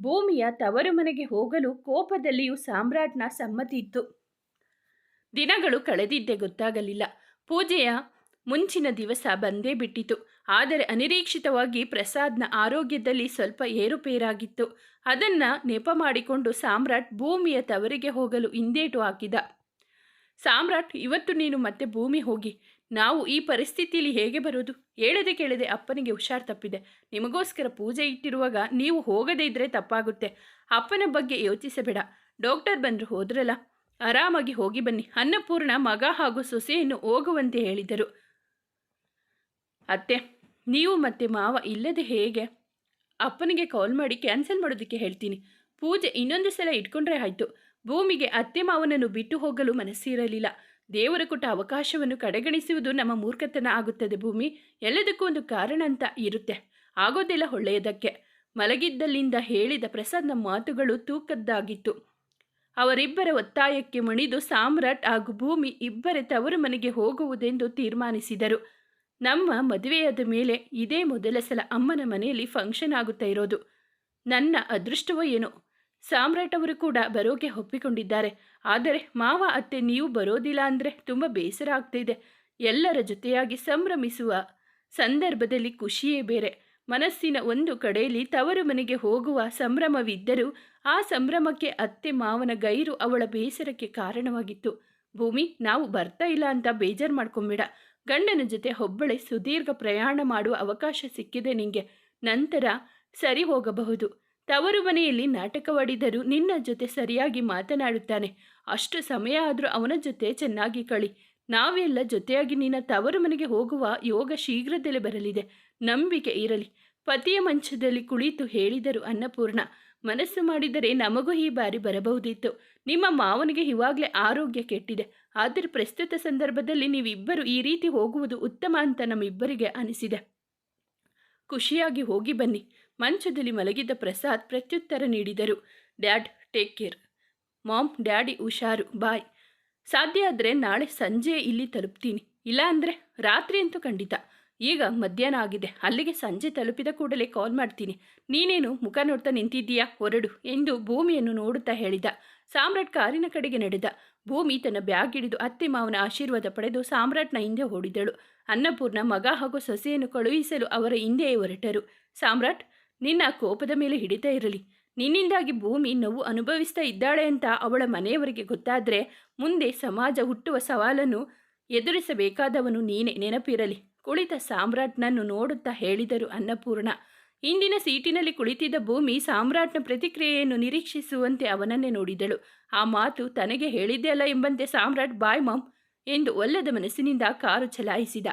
ಭೂಮಿಯ ತವರು ಮನೆಗೆ ಹೋಗಲು ಕೋಪದಲ್ಲಿಯೂ ಸಾಮ್ರಾಟ್ನ ಸಮ್ಮತಿ ಇತ್ತು. ದಿನಗಳು ಕಳೆದಿದ್ದೆ ಗೊತ್ತಾಗಲಿಲ್ಲ. ಪೂಜೆಯ ಮುಂಚಿನ ದಿವಸ ಬಂದೇ ಬಿಟ್ಟಿತು. ಆದರೆ ಅನಿರೀಕ್ಷಿತವಾಗಿ ಪ್ರಸಾದ್ನ ಆರೋಗ್ಯದಲ್ಲಿ ಸ್ವಲ್ಪ ಏರುಪೇರಾಗಿತ್ತು. ಅದನ್ನ ನೆಪ ಮಾಡಿಕೊಂಡು ಸಾಮ್ರಾಟ್ ಭೂಮಿಯ ತವರಿಗೆ ಹೋಗಲು ಹಿಂದೇಟು ಹಾಕಿದ. ಸಾಮ್ರಾಟ್, ಇವತ್ತು ನೀನು ಮತ್ತೆ ಭೂಮಿ ಹೋಗಿ ನಾವು ಈ ಪರಿಸ್ಥಿತಿಯಲ್ಲಿ ಹೇಗೆ ಬರೋದು? ಹೇಳದೆ ಕೇಳದೆ ಅಪ್ಪನಿಗೆ ಹುಷಾರ್ ತಪ್ಪಿದೆ. ನಿಮಗೋಸ್ಕರ ಪೂಜೆ ಇಟ್ಟಿರುವಾಗ ನೀವು ಹೋಗದೇ ಇದ್ರೆ ತಪ್ಪಾಗುತ್ತೆ. ಅಪ್ಪನ ಬಗ್ಗೆ ಯೋಚಿಸಬೇಡ. ಡಾಕ್ಟರ್ ಬಂದರು ಹೋದ್ರಲ್ಲ? ಆರಾಮಾಗಿ ಹೋಗಿ ಬನ್ನಿ. ಅನ್ನಪೂರ್ಣ ಮಗ ಹಾಗೂ ಸೊಸೆಯನ್ನು ಹೋಗುವಂತೆ ಹೇಳಿದರು. ಅತ್ತೆ, ನೀವು ಮತ್ತೆ ಮಾವ ಇಲ್ಲದೆ ಹೇಗೆ? ಅಪ್ಪನಿಗೆ ಕಾಲ್ ಮಾಡಿ ಕ್ಯಾನ್ಸಲ್ ಮಾಡೋದಕ್ಕೆ ಹೇಳ್ತೀನಿ. ಪೂಜೆ ಇನ್ನೊಂದು ಸಲ ಇಟ್ಕೊಂಡ್ರೆ ಆಯಿತು. ಭೂಮಿಗೆ ಅತ್ತೆ ಮಾವನನ್ನು ಬಿಟ್ಟು ಹೋಗಲು ಮನಸ್ಸಿರಲಿಲ್ಲ. ದೇವರ ಕೊಟ್ಟ ಅವಕಾಶವನ್ನು ಕಡೆಗಣಿಸುವುದು ನಮ್ಮ ಮೂರ್ಖತನ ಆಗುತ್ತದೆ ಭೂಮಿ. ಎಲ್ಲದಕ್ಕೂ ಒಂದು ಕಾರಣ ಅಂತ ಇರುತ್ತೆ. ಆಗೋದಿಲ್ಲ ಒಳ್ಳೆಯದಕ್ಕೆ. ಮಲಗಿದ್ದಲ್ಲಿಂದ ಹೇಳಿದ ಪ್ರಸಾದ್ನ ಮಾತುಗಳು ತೂಕದ್ದಾಗಿತ್ತು. ಅವರಿಬ್ಬರ ಒತ್ತಾಯಕ್ಕೆ ಮಣಿದು ಸಾಮ್ರಾಟ್ ಹಾಗೂ ಭೂಮಿ ಇಬ್ಬರೇ ತವರು ಮನೆಗೆ ಹೋಗುವುದೆಂದು ತೀರ್ಮಾನಿಸಿದರು. ನಮ್ಮ ಮದುವೆಯಾದ ಮೇಲೆ ಇದೇ ಮೊದಲ ಸಲ ಅಮ್ಮನ ಮನೆಯಲ್ಲಿ ಫಂಕ್ಷನ್ ಆಗುತ್ತಾ ಇರೋದು. ನನ್ನ ಅದೃಷ್ಟವೋ ಏನೋ. ಸಾಮ್ರಾಟ್ ಅವರು ಕೂಡ ಬರೋಕೆ ಒಪ್ಪಿಕೊಂಡಿದ್ದಾರೆ. ಆದರೆ ಮಾವ ಅತ್ತೆ ನೀವು ಬರೋದಿಲ್ಲ ಅಂದರೆ ತುಂಬ ಬೇಸರ ಆಗ್ತಿದೆ. ಎಲ್ಲರ ಜೊತೆಯಾಗಿ ಸಂಭ್ರಮಿಸುವ ಸಂದರ್ಭದಲ್ಲಿ ಖುಷಿಯೇ ಬೇರೆ. ಮನಸ್ಸಿನ ಒಂದು ಕಡೆಯಲ್ಲಿ ತವರು ಮನೆಗೆ ಹೋಗುವ ಸಂಭ್ರಮವಿದ್ದರೂ ಆ ಸಂಭ್ರಮಕ್ಕೆ ಅತ್ತೆ ಮಾವನ ಗೈರು ಅವಳ ಬೇಸರಕ್ಕೆ ಕಾರಣವಾಗಿತ್ತು. ಭೂಮಿ, ನಾವು ಬರ್ತಾ ಇಲ್ಲ ಅಂತ ಬೇಜಾರು ಮಾಡ್ಕೊಂಬೇಡ. ಗಂಡನ ಜೊತೆ ಒಬ್ಬಳೆ ಸುದೀರ್ಘ ಪ್ರಯಾಣ ಮಾಡುವ ಅವಕಾಶ ಸಿಕ್ಕಿದೆ ನಿಂಗೆ. ನಂತರ ಸರಿ ಹೋಗಬಹುದು. ತವರು ಮನೆಯಲ್ಲಿ ನಾಟಕವಾಡಿದರೂ ನಿನ್ನ ಜೊತೆ ಸರಿಯಾಗಿ ಮಾತನಾಡುತ್ತಾನೆ. ಅಷ್ಟು ಸಮಯ ಆದರೂ ಅವನ ಜೊತೆ ಚೆನ್ನಾಗಿ ಕಳಿ. ನಾವೆಲ್ಲ ಜೊತೆಯಾಗಿ ನಿನ್ನ ತವರು ಮನೆಗೆ ಹೋಗುವ ಯೋಗ ಶೀಘ್ರದಲ್ಲೇ ಬರಲಿದೆ. ನಂಬಿಕೆ ಇರಲಿ. ಪತಿಯ ಮಂಚದಲ್ಲಿ ಕುಳಿತು ಹೇಳಿದರು ಅನ್ನಪೂರ್ಣ. ಮನಸ್ಸು ಮಾಡಿದರೆ ನಮಗೂ ಈ ಬಾರಿ ಬರಬಹುದಿತ್ತು. ನಿಮ್ಮ ಮಾವನಿಗೆ ಇವಾಗಲೇ ಆರೋಗ್ಯ ಕೆಟ್ಟಿದೆ. ಆದರೆ ಪ್ರಸ್ತುತ ಸಂದರ್ಭದಲ್ಲಿ ನೀವಿಬ್ಬರು ಈ ರೀತಿ ಹೋಗುವುದು ಉತ್ತಮ ಅಂತ ನಮ್ಮಿಬ್ಬರಿಗೆ ಅನಿಸಿದೆ. ಖುಷಿಯಾಗಿ ಹೋಗಿ ಬನ್ನಿ. ಮಂಚದಲ್ಲಿ ಮಲಗಿದ್ದ ಪ್ರಸಾದ್ ಪ್ರತ್ಯುತ್ತರ ನೀಡಿದರು. Dad, take care. Mom, daddy ಹುಷಾರು. ಬಾಯ್. ಸಾಧ್ಯ ಆದರೆ ನಾಳೆ ಸಂಜೆ ಇಲ್ಲಿ ತಲುಪ್ತೀನಿ. ಇಲ್ಲ ಅಂದರೆ ರಾತ್ರಿ ಅಂತೂ ಖಂಡಿತ. ಈಗ ಮಧ್ಯಾಹ್ನ ಆಗಿದೆ. ಅಲ್ಲಿಗೆ ಸಂಜೆ ತಲುಪಿದ ಕೂಡಲೇ ಕಾಲ್ ಮಾಡ್ತೀನಿ. ನೀನೇನು ಮುಖ ನೋಡ್ತಾ ನಿಂತಿದ್ದೀಯಾ? ಹೊರಡು ಎಂದು ಭೂಮಿಯನ್ನು ನೋಡುತ್ತಾ ಹೇಳಿದ. ಸಾಮ್ರಾಟ್ ಕಾರಿನ ಕಡೆಗೆ ನಡೆದ. ಭೂಮಿ ತನ್ನ ಬ್ಯಾಗ್ ಹಿಡಿದು ಅತ್ತೆ ಮಾವನ ಆಶೀರ್ವಾದ ಪಡೆದು ಸಾಮ್ರಾಟ್ನ ಹಿಂದೆ ಓಡಿದಳು. ಅನ್ನಪೂರ್ಣ ಮಗ ಹಾಗೂ ಸೊಸೆಯನ್ನು ಕಳುಹಿಸಲು ಅವರ ಹಿಂದೆಯೇ ಹೊರಟರು. ಸಾಮ್ರಾಟ್ ನಿನ್ನ ಕೋಪದ ಮೇಲೆ ಹಿಡಿತಾ ಇರಲಿ. ನಿನ್ನಿಂದಾಗಿ ಭೂಮಿ ನೋವು ಅನುಭವಿಸ್ತಾ ಇದ್ದಾಳೆ ಅಂತ ಅವಳ ಮನೆಯವರಿಗೆ ಗೊತ್ತಾದರೆ ಮುಂದೆ ಸಮಾಜ ಹುಟ್ಟುವ ಸವಾಲನ್ನು ಎದುರಿಸಬೇಕಾದವನು ನೀನೇ, ನೆನಪಿರಲಿ. ಕುಳಿತ ಸಾಮ್ರಾಟ್ನನ್ನು ನೋಡುತ್ತಾ ಹೇಳಿದರು ಅನ್ನಪೂರ್ಣ. ಇಂದಿನ ಸೀಟಿನಲ್ಲಿ ಕುಳಿತಿದ್ದ ಭೂಮಿ ಸಾಮ್ರಾಟ್ನ ಪ್ರತಿಕ್ರಿಯೆಯನ್ನು ನಿರೀಕ್ಷಿಸುವಂತೆ ಅವನನ್ನೇ ನೋಡಿದಳು. ಆ ಮಾತು ತನಗೆ ಹೇಳಿದ್ದೆ ಅಲ್ಲ ಎಂಬಂತೆ ಸಾಮ್ರಾಟ್, ಬಾಯ್ ಮಾಮ್ ಎಂದು ಒಲ್ಲದ ಮನಸ್ಸಿನಿಂದ ಕಾರು ಚಲಾಯಿಸಿದ.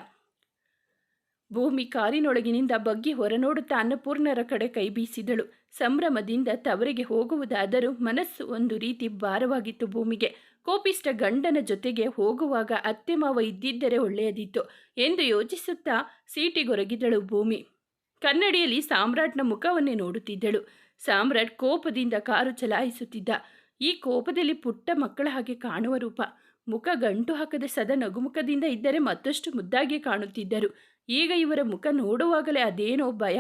ಭೂಮಿ ಕಾರಿನೊಳಗಿನಿಂದ ಬಗ್ಗಿ ಹೊರನೋಡುತ್ತಾ ಅನ್ನಪೂರ್ಣರ ಕಡೆ ಕೈ ಬೀಸಿದಳು. ಸಂಭ್ರಮದಿಂದ ತವರಿಗೆ ಹೋಗುವುದಾದರೂ ಮನಸ್ಸು ಒಂದು ರೀತಿ ಭಾರವಾಗಿತ್ತು ಭೂಮಿಗೆ. ಕೋಪಿಷ್ಟ ಗಂಡನ ಜೊತೆಗೆ ಹೋಗುವಾಗ ಅತ್ತೆ ಮಾವ ಇದ್ದಿದ್ದರೆ ಒಳ್ಳೆಯದಿತ್ತು. ಎಂದು ಯೋಚಿಸುತ್ತಾ ಸೀಟಿಗೊರಗಿದಳು ಭೂಮಿ. ಕನ್ನಡಿಯಲ್ಲಿ ಸಾಮ್ರಾಟ್ನ ಮುಖವನ್ನೇ ನೋಡುತ್ತಿದ್ದಳು. ಸಾಮ್ರಾಟ್ ಕೋಪದಿಂದ ಕಾರು ಚಲಾಯಿಸುತ್ತಿದ್ದ. ಈ ಕೋಪದಲ್ಲಿ ಪುಟ್ಟ ಮಕ್ಕಳ ಹಾಗೆ ಕಾಣುವ ರೂಪ. ಮುಖ ಗಂಟು ಹಾಕದೆ ಸದಾ ನಗುಮುಖದಿಂದ ಇದ್ದರೆ ಮತ್ತಷ್ಟು ಮುದ್ದಾಗಿ ಕಾಣುತ್ತಿದ್ದರು. ಈಗ ಇವರ ಮುಖ ನೋಡುವಾಗಲೇ ಅದೇನೋ ಭಯ.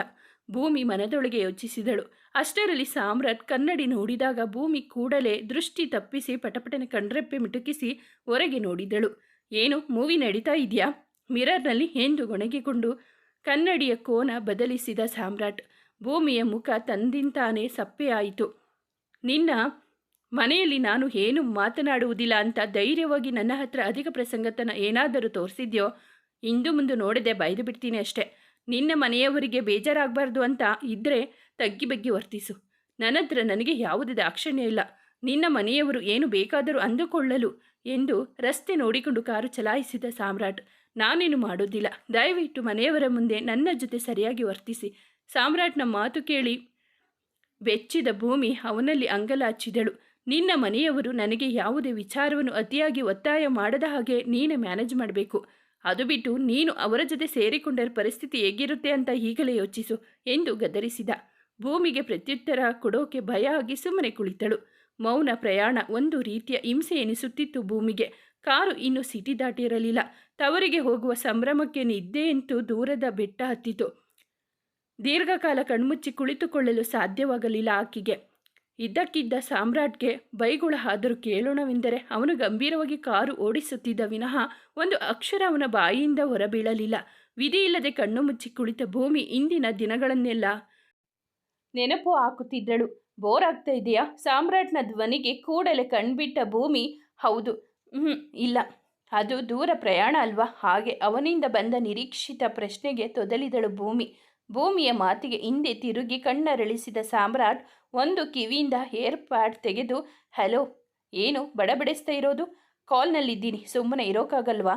ಭೂಮಿ ಮನದೊಳಗೆ ಯೋಚಿಸಿದಳು. ಅಷ್ಟರಲ್ಲಿ ಸಾಮ್ರಾಟ್ ಕನ್ನಡಿ ನೋಡಿದಾಗ ಭೂಮಿ ಕೂಡಲೇ ದೃಷ್ಟಿ ತಪ್ಪಿಸಿ ಪಟಪಟನೆ ಕಣ್ರೆಪ್ಪೆ ಮಿಟುಕಿಸಿ ಹೊರಗೆ ನೋಡಿದಳು. ಏನು, ಮೂವಿ ನಡೀತಾ ಇದೆಯಾ? ಮಿರರ್ನಲ್ಲಿ ಎಂದು ಗೊಣಗಿಕೊಂಡು ಕನ್ನಡಿಯ ಕೋನ ಬದಲಿಸಿದ ಸಾಮ್ರಾಟ್. ಭೂಮಿಯ ಮುಖ ತಂದಿಂತಾನೇ ಸಪ್ಪೆಯಾಯಿತು ನಿನ್ನ ಮನೆಯಲ್ಲಿ ನಾನು ಏನು ಮಾತನಾಡುವುದಿಲ್ಲ ಅಂತ ಧೈರ್ಯವಾಗಿ ನನ್ನ ಹತ್ರ ಅಧಿಕ ಪ್ರಸಂಗತನ ಏನಾದರೂ ತೋರಿಸಿದ್ಯೋ ಇಂದು ಮುಂದೆ ನೋಡದೆ ಬೈದು ಬಿಡ್ತೀನಿ ಅಷ್ಟೇ. ನಿನ್ನ ಮನೆಯವರಿಗೆ ಬೇಜಾರಾಗಬಾರ್ದು ಅಂತ ಇದ್ದರೆ ತಗ್ಗಿ ಬಗ್ಗಿ ವರ್ತಿಸು. ನನ್ನತ್ರ ನನಗೆ ಯಾವುದೇ ದಾಕ್ಷಣ್ಯ ಇಲ್ಲ. ನಿನ್ನ ಮನೆಯವರು ಏನು ಬೇಕಾದರೂ ಅಂದುಕೊಳ್ಳಲು ಎಂದು ರಸ್ತೆ ನೋಡಿಕೊಂಡು ಕಾರು ಚಲಾಯಿಸಿದ ಸಾಮ್ರಾಟ್. ನಾನೇನು ಮಾಡೋದಿಲ್ಲ. ದಯವಿಟ್ಟು ಮನೆಯವರ ಮುಂದೆ ನನ್ನ ಜೊತೆ ಸರಿಯಾಗಿ ವರ್ತಿಸಿ. ಸಾಮ್ರಾಟ್ನ ಮಾತು ಕೇಳಿ ಬೆಚ್ಚಿದ ಭೂಮಿ ಅವನಲ್ಲಿ ಅಂಗಲಾಚಿದಳು. ನಿನ್ನ ಮನೆಯವರು ನನಗೆ ಯಾವುದೇ ವಿಚಾರವನ್ನು ಅತಿಯಾಗಿ ಒತ್ತಾಯ ಮಾಡದ ಹಾಗೆ ನೀನೇ ಮ್ಯಾನೇಜ್ ಮಾಡಬೇಕು. ಅದು ಬಿಟ್ಟು ನೀನು ಅವರ ಜೊತೆ ಸೇರಿಕೊಂಡರ ಪರಿಸ್ಥಿತಿ ಹೇಗಿರುತ್ತೆ ಅಂತ ಈಗಲೇ ಯೋಚಿಸು ಎಂದು ಗದರಿಸಿದ. ಭೂಮಿಗೆ ಪ್ರತ್ಯುತ್ತರ ಕೊಡೋಕೆ ಭಯ ಆಗಿ ಸುಮ್ಮನೆ ಕುಳಿತಳು. ಮೌನ ಪ್ರಯಾಣ ಒಂದು ರೀತಿಯ ಹಿಂಸೆ ಎನಿಸುತ್ತಿತ್ತು ಭೂಮಿಗೆ. ಕಾರು ಇನ್ನು ಸಿಟಿ ದಾಟಿರಲಿಲ್ಲ. ತವರಿಗೆ ಹೋಗುವ ಸಂಭ್ರಮಕ್ಕೆ ನಿದ್ದೆಯಂತೂ ದೂರದ ಬೆಟ್ಟ ಹತ್ತಿತು. ದೀರ್ಘಕಾಲ ಕಣ್ಮುಚ್ಚಿ ಕುಳಿತುಕೊಳ್ಳಲು ಸಾಧ್ಯವಾಗಲಿಲ್ಲ ಆಕೆಗೆ. ಇದ್ದಕ್ಕಿದ್ದ ಸಾಮ್ರಾಟ್ಗೆ ಬೈಗುಳ ಆದರೂ ಕೇಳೋಣವೆಂದರೆ ಅವನು ಗಂಭೀರವಾಗಿ ಕಾರು ಓಡಿಸುತ್ತಿದ್ದ ವಿನಃ ಒಂದು ಅಕ್ಷರ ಅವನ ಬಾಯಿಯಿಂದ ಹೊರಬೀಳಲಿಲ್ಲ. ವಿಧಿಯಿಲ್ಲದೆ ಕಣ್ಣು ಮುಚ್ಚಿ ಕುಳಿತ ಭೂಮಿ ಇಂದಿನ ದಿನಗಳನ್ನೆಲ್ಲ ನೆನಪು ಹಾಕುತ್ತಿದ್ದಳು. ಬೋರ್ ಆಗ್ತಾ ಇದೆಯಾ? ಸಾಮ್ರಾಟ್ನ ಧ್ವನಿಗೆ ಕೂಡಲೇ ಕಣ್ಬಿಟ್ಟ ಭೂಮಿ ಹೌದು ಇಲ್ಲ. ಅದು ದೂರ ಪ್ರಯಾಣ ಅಲ್ವಾ? ಹಾಗೆ ಅವನಿಂದ ಬಂದ ನಿರೀಕ್ಷಿತ ಪ್ರಶ್ನೆಗೆ ತೊದಲಿದಳು ಭೂಮಿ. ಭೂಮಿಯ ಮಾತಿಗೆ ಹಿಂದೆ ತಿರುಗಿ ಕಣ್ಣರಳಿಸಿದ ಸಾಮ್ರಾಟ್ ಒಂದು ಕಿವಿಯಿಂದ ಏರ್ ಪ್ಯಾಡ್ ತೆಗೆದು, ಹಲೋ, ಏನು ಬಡಬಡಿಸ್ತಾ ಇರೋದು? ಕಾಲ್ನಲ್ಲಿದ್ದೀನಿ, ಸುಮ್ಮನೆ ಇರೋಕ್ಕಾಗಲ್ವಾ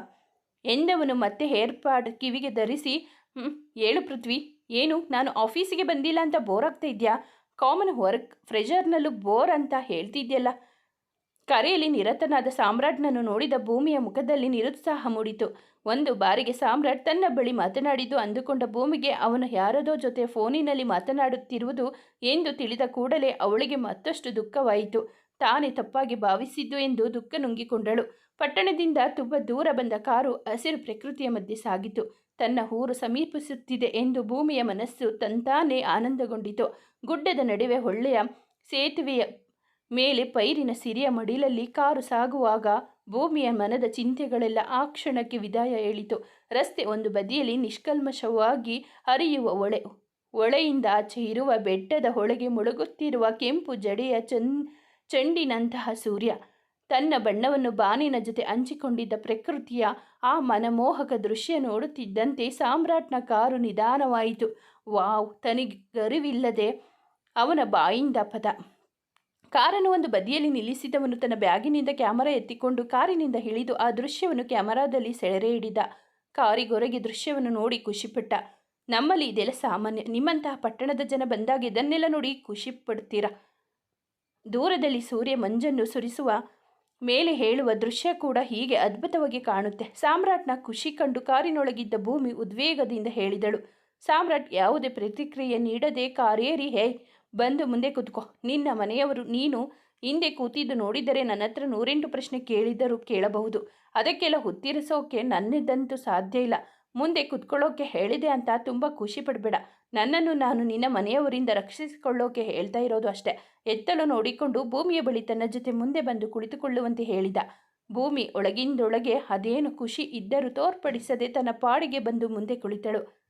ಎಂದವನು ಮತ್ತೆ ಹೇರ್ ಪ್ಯಾಡ್ ಕಿವಿಗೆ ಧರಿಸಿ ಹ್ಞೂ ಹೇಳು ಪೃಥ್ವಿ, ಏನು, ನಾನು ಆಫೀಸಿಗೆ ಬಂದಿಲ್ಲ ಅಂತ ಬೋರ್ ಆಗ್ತಾ ಇದೆಯಾ? ಕಾಮನ್ ವರ್ಕ್ ಫ್ರೆಜರ್ನಲ್ಲೂ ಬೋರ್ ಅಂತ ಹೇಳ್ತಿದ್ಯಲ್ಲ ಕರೆಯಲ್ಲಿ ನಿರತನಾದ ಸಾಮ್ರಾಟ್ನನ್ನು ನೋಡಿದ ಭೂಮಿಯ ಮುಖದಲ್ಲಿ ನಿರುತ್ಸಾಹ ಮೂಡಿತು. ಒಂದು ಬಾರಿಗೆ ಸಾಮ್ರಾಟ್ ತನ್ನ ಬಳಿ ಮಾತನಾಡಿದ್ದು ಅಂದುಕೊಂಡ ಭೂಮಿಗೆ ಅವನು ಯಾರದೋ ಜೊತೆ ಫೋನಿನಲ್ಲಿ ಮಾತನಾಡುತ್ತಿರುವುದು ಎಂದು ತಿಳಿದ ಕೂಡಲೇ ಅವಳಿಗೆ ಮತ್ತಷ್ಟು ದುಃಖವಾಯಿತು. ತಾನೇ ತಪ್ಪಾಗಿ ಭಾವಿಸಿದ್ದು ಎಂದು ದುಃಖ ನುಂಗಿಕೊಂಡಳು. ಪಟ್ಟಣದಿಂದ ತುಂಬ ದೂರ ಬಂದ ಕಾರು ಹಸಿರು ಪ್ರಕೃತಿಯ ಮಧ್ಯೆ ಸಾಗಿತು. ತನ್ನ ಊರು ಸಮೀಪಿಸುತ್ತಿದೆ ಎಂದು ಭೂಮಿಯ ಮನಸ್ಸು ತಂತಾನೇ ಆನಂದಗೊಂಡಿತು. ಗುಡ್ಡದ ನಡುವೆ ಒಳ್ಳೆಯ ಸೇತುವೆಯ ಮೇಲೆ ಪೈರಿನ ಸಿರಿಯ ಮಡಿಲಲ್ಲಿ ಕಾರು ಸಾಗುವಾಗ ಭೂಮಿಯ ಮನದ ಚಿಂತೆಗಳೆಲ್ಲ ಆ ಕ್ಷಣಕ್ಕೆ ವಿದಾಯ ಹೇಳಿತು. ರಸ್ತೆ ಒಂದು ಬದಿಯಲ್ಲಿ ನಿಷ್ಕಲ್ಮಶವಾಗಿ ಹರಿಯುವ ಒಳೆ, ಒಳೆಯಿಂದ ಆಚೆ ಇರುವ ಬೆಟ್ಟದ ಹೊಳೆಗೆ ಮುಳುಗುತ್ತಿರುವ ಕೆಂಪು ಜಡೆಯ ಚನ್, ಚೆಂಡಿನಂತಹ ಸೂರ್ಯ. ತನ್ನ ಬಣ್ಣವನ್ನು ಬಾನಿನ ಜೊತೆ ಹಂಚಿಕೊಂಡಿದ್ದ ಪ್ರಕೃತಿಯ ಆ ಮನಮೋಹಕ ದೃಶ್ಯ ನೋಡುತ್ತಿದ್ದಂತೆ ಸಾಮ್ರಾಟ್ನ ಕಾರು ನಿಧಾನವಾಯಿತು. ವಾವ್ ತನಿಗರಿವಿಲ್ಲದೆ ಅವನ ಬಾಯಿಂದ ಪದ. ಕಾರನ್ನು ಒಂದು ಬದಿಯಲ್ಲಿ ನಿಲ್ಲಿಸಿದವನು ತನ್ನ ಬ್ಯಾಗಿನಿಂದ ಕ್ಯಾಮರಾ ಎತ್ತಿಕೊಂಡು ಕಾರಿನಿಂದ ಹಿಳಿದು ಆ ದೃಶ್ಯವನ್ನು ಕ್ಯಾಮರಾದಲ್ಲಿ ಸೆಳೆರೆ ಹಿಡಿದ. ಕಾರಿಗೊರಗಿ ದೃಶ್ಯವನ್ನು ನೋಡಿ ಖುಷಿಪಟ್ಟ. ನಮ್ಮಲ್ಲಿ ಇದೆಲ್ಲ ಸಾಮಾನ್ಯ. ನಿಮ್ಮಂತಹ ಪಟ್ಟಣದ ಜನ ಬಂದಾಗ ಇದನ್ನೆಲ್ಲ ನೋಡಿ ಖುಷಿ ಪಡ್ತೀರಾ ದೂರದಲ್ಲಿ ಸೂರ್ಯ ಮಂಜನ್ನು ಸುರಿಸುವ ಮೇಲೆ ಹೇಳುವ ದೃಶ್ಯ ಕೂಡ ಹೀಗೆ ಅದ್ಭುತವಾಗಿ ಕಾಣುತ್ತೆ. ಸಾಮ್ರಾಟ್ನ ಖುಷಿ ಕಂಡು ಕಾರಿನೊಳಗಿದ್ದ ಭೂಮಿ ಉದ್ವೇಗದಿಂದ ಹೇಳಿದಳು. ಸಾಮ್ರಾಟ್ ಯಾವುದೇ ಪ್ರತಿಕ್ರಿಯೆ ನೀಡದೆ ಕಾರೇರಿ ಹೇ ಬಂದು ಮುಂದೆ ಕೂತ್ಕೋ. ನಿನ್ನ ಮನೆಯವರು ನೀನು ಹಿಂದೆ ಕೂತಿದ್ದು ನೋಡಿದರೆ ನನ್ನ ಹತ್ರ ನೂರೆಂಟು ಪ್ರಶ್ನೆ ಕೇಳಿದ್ದರೂ ಕೇಳಬಹುದು. ಅದಕ್ಕೆಲ್ಲ ಉತ್ತರಿಸೋಕೆ ನನ್ನದಂತೂ ಸಾಧ್ಯ ಇಲ್ಲ. ಮುಂದೆ ಕುತ್ಕೊಳ್ಳೋಕೆ ಹೇಳಿದೆ ಅಂತ ತುಂಬ ಖುಷಿ ಪಡಬೇಡ. ನನ್ನನ್ನು ನಾನು ನಿನ್ನ ಮನೆಯವರಿಂದ ರಕ್ಷಿಸಿಕೊಳ್ಳೋಕೆ ಹೇಳ್ತಾ ಇರೋದು ಅಷ್ಟೇ. ಎತ್ತಲು ನೋಡಿಕೊಂಡು ಭೂಮಿಯ ಬಳಿ ತನ್ನ ಜೊತೆ ಮುಂದೆ ಬಂದು ಕುಳಿತುಕೊಳ್ಳುವಂತೆ ಹೇಳಿದ. ಭೂಮಿ ಒಳಗಿಂದೊಳಗೆ ಅದೇನು ಖುಷಿ ಇದ್ದರೂ ತೋರ್ಪಡಿಸದೆ ತನ್ನ ಪಾಡಿಗೆ ಬಂದು ಮುಂದೆ ಕುಳಿತಳು.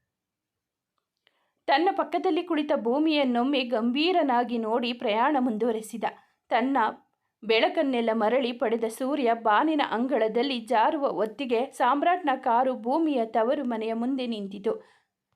ತನ್ನ ಪಕ್ಕದಲ್ಲಿ ಕುಳಿತ ಭೂಮಿಯನ್ನೊಮ್ಮೆ ಗಂಭೀರನಾಗಿ ನೋಡಿ ಪ್ರಯಾಣ ಮುಂದುವರೆಸಿದ. ತನ್ನ ಬೆಳಕನ್ನೆಲ್ಲ ಮರಳಿ ಪಡೆದ ಸೂರ್ಯ ಬಾನಿನ ಅಂಗಳದಲ್ಲಿ ಜಾರುವ ಒತ್ತಿಗೆ ಸಾಮ್ರಾಟ್ನ ಕಾರು ಭೂಮಿಯ ತವರು ಮನೆಯ ಮುಂದೆ ನಿಂತಿತು.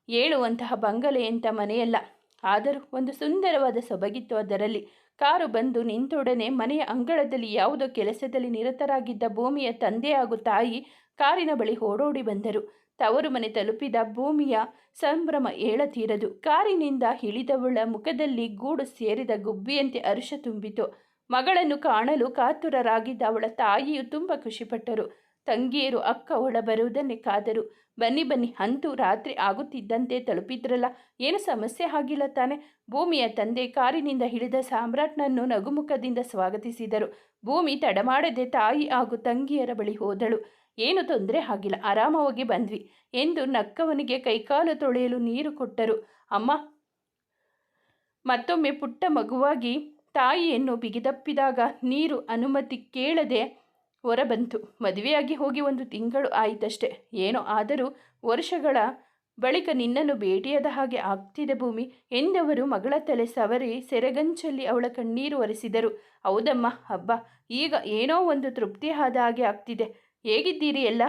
ಏಳುವಂತಹ ಬಂಗಲೆಯಂಥ ಮನೆಯಲ್ಲ. ಆದರೂ ಒಂದು ಸುಂದರವಾದ ಸೊಬಗಿತ್ತು ಅದರಲ್ಲಿ. ಕಾರು ಬಂದು ನಿಂತೊಡನೆ ಮನೆಯ ಅಂಗಳದಲ್ಲಿ ಯಾವುದೋ ಕೆಲಸದಲ್ಲಿ ನಿರತರಾಗಿದ್ದ ಭೂಮಿಯ ತಂದೆ ಹಾಗೂ ತಾಯಿ ಕಾರಿನ ಬಳಿ ಓಡೋಡಿ ಬಂದರು. ತವರು ಮನೆ ತಲುಪಿದ ಭೂಮಿಯ ಸಂಭ್ರಮ ಏಳತೀರದು. ಕಾರಿನಿಂದ ಇಳಿದವಳ ಮುಖದಲ್ಲಿ ಗೂಡು ಸೇರಿದ ಗುಬ್ಬಿಯಂತೆ ಅರ್ಷ ತುಂಬಿತು. ಮಗಳನ್ನು ಕಾಣಲು ಕಾತುರರಾಗಿದ್ದ ಅವಳ ತಾಯಿಯು ತುಂಬ ಖುಷಿಪಟ್ಟರು. ತಂಗಿಯರು ಅಕ್ಕ ಒಳ ಬರುವುದನ್ನೇ ಕಾದರು. ಬನ್ನಿ ಬನ್ನಿ, ಅಂತೂ ರಾತ್ರಿ ಆಗುತ್ತಿದ್ದಂತೆ ತಲುಪಿದ್ರಲ್ಲ, ಏನು ಸಮಸ್ಯೆ ಆಗಿಲ್ಲ ತಾನೆ? ಭೂಮಿಯ ತಂದೆ ಕಾರಿನಿಂದ ಹಿಡಿದ ಸಾಮ್ರಾಟ್ನನ್ನು ನಗುಮುಖದಿಂದ ಸ್ವಾಗತಿಸಿದರು. ಭೂಮಿ ತಡಮಾಡದೆ ತಾಯಿ ಹಾಗೂ ತಂಗಿಯರ ಬಳಿ ಹೋದಳು. ಏನು ತೊಂದರೆ ಆಗಿಲ್ಲ, ಆರಾಮವಾಗಿ ಬಂದ್ವಿ ಎಂದು ನಕ್ಕವನಿಗೆ ಕೈಕಾಲು ತೊಳೆಯಲು ನೀರು ಕೊಟ್ಟರು. ಅಮ್ಮ, ಮತ್ತೊಮ್ಮೆ ಪುಟ್ಟ ಮಗುವಾಗಿ ತಾಯಿಯನ್ನು ಬಿಗಿದಪ್ಪಿದಾಗ ನೀರು ಅನುಮತಿ ಕೇಳದೆ ಹೊರಬಂತು. ಮದುವೆಯಾಗಿ ಹೋಗಿ ಒಂದು ತಿಂಗಳು ಆಯಿತಷ್ಟೆ. ಏನೋ ಆದರೂ ವರ್ಷಗಳ ಬಳಿಕ ನಿನ್ನನ್ನು ಭೇಟಿಯಾದ ಹಾಗೆ ಆಗ್ತಿದೆ ಭೂಮಿ ಎಂದವರು ಮಗಳ ತಲೆ ಸವರಿ ಸೆರೆಗಂಚಲ್ಲಿ ಅವಳ ಕಣ್ಣೀರು ಒರೆಸಿದರು. ಹೌದಮ್ಮ ಹಬ್ಬ ಈಗ ಏನೋ ಒಂದು ತೃಪ್ತಿ ಆದ ಹಾಗೆ ಆಗ್ತಿದೆ. ಹೇಗಿದ್ದೀರಿ ಎಲ್ಲ?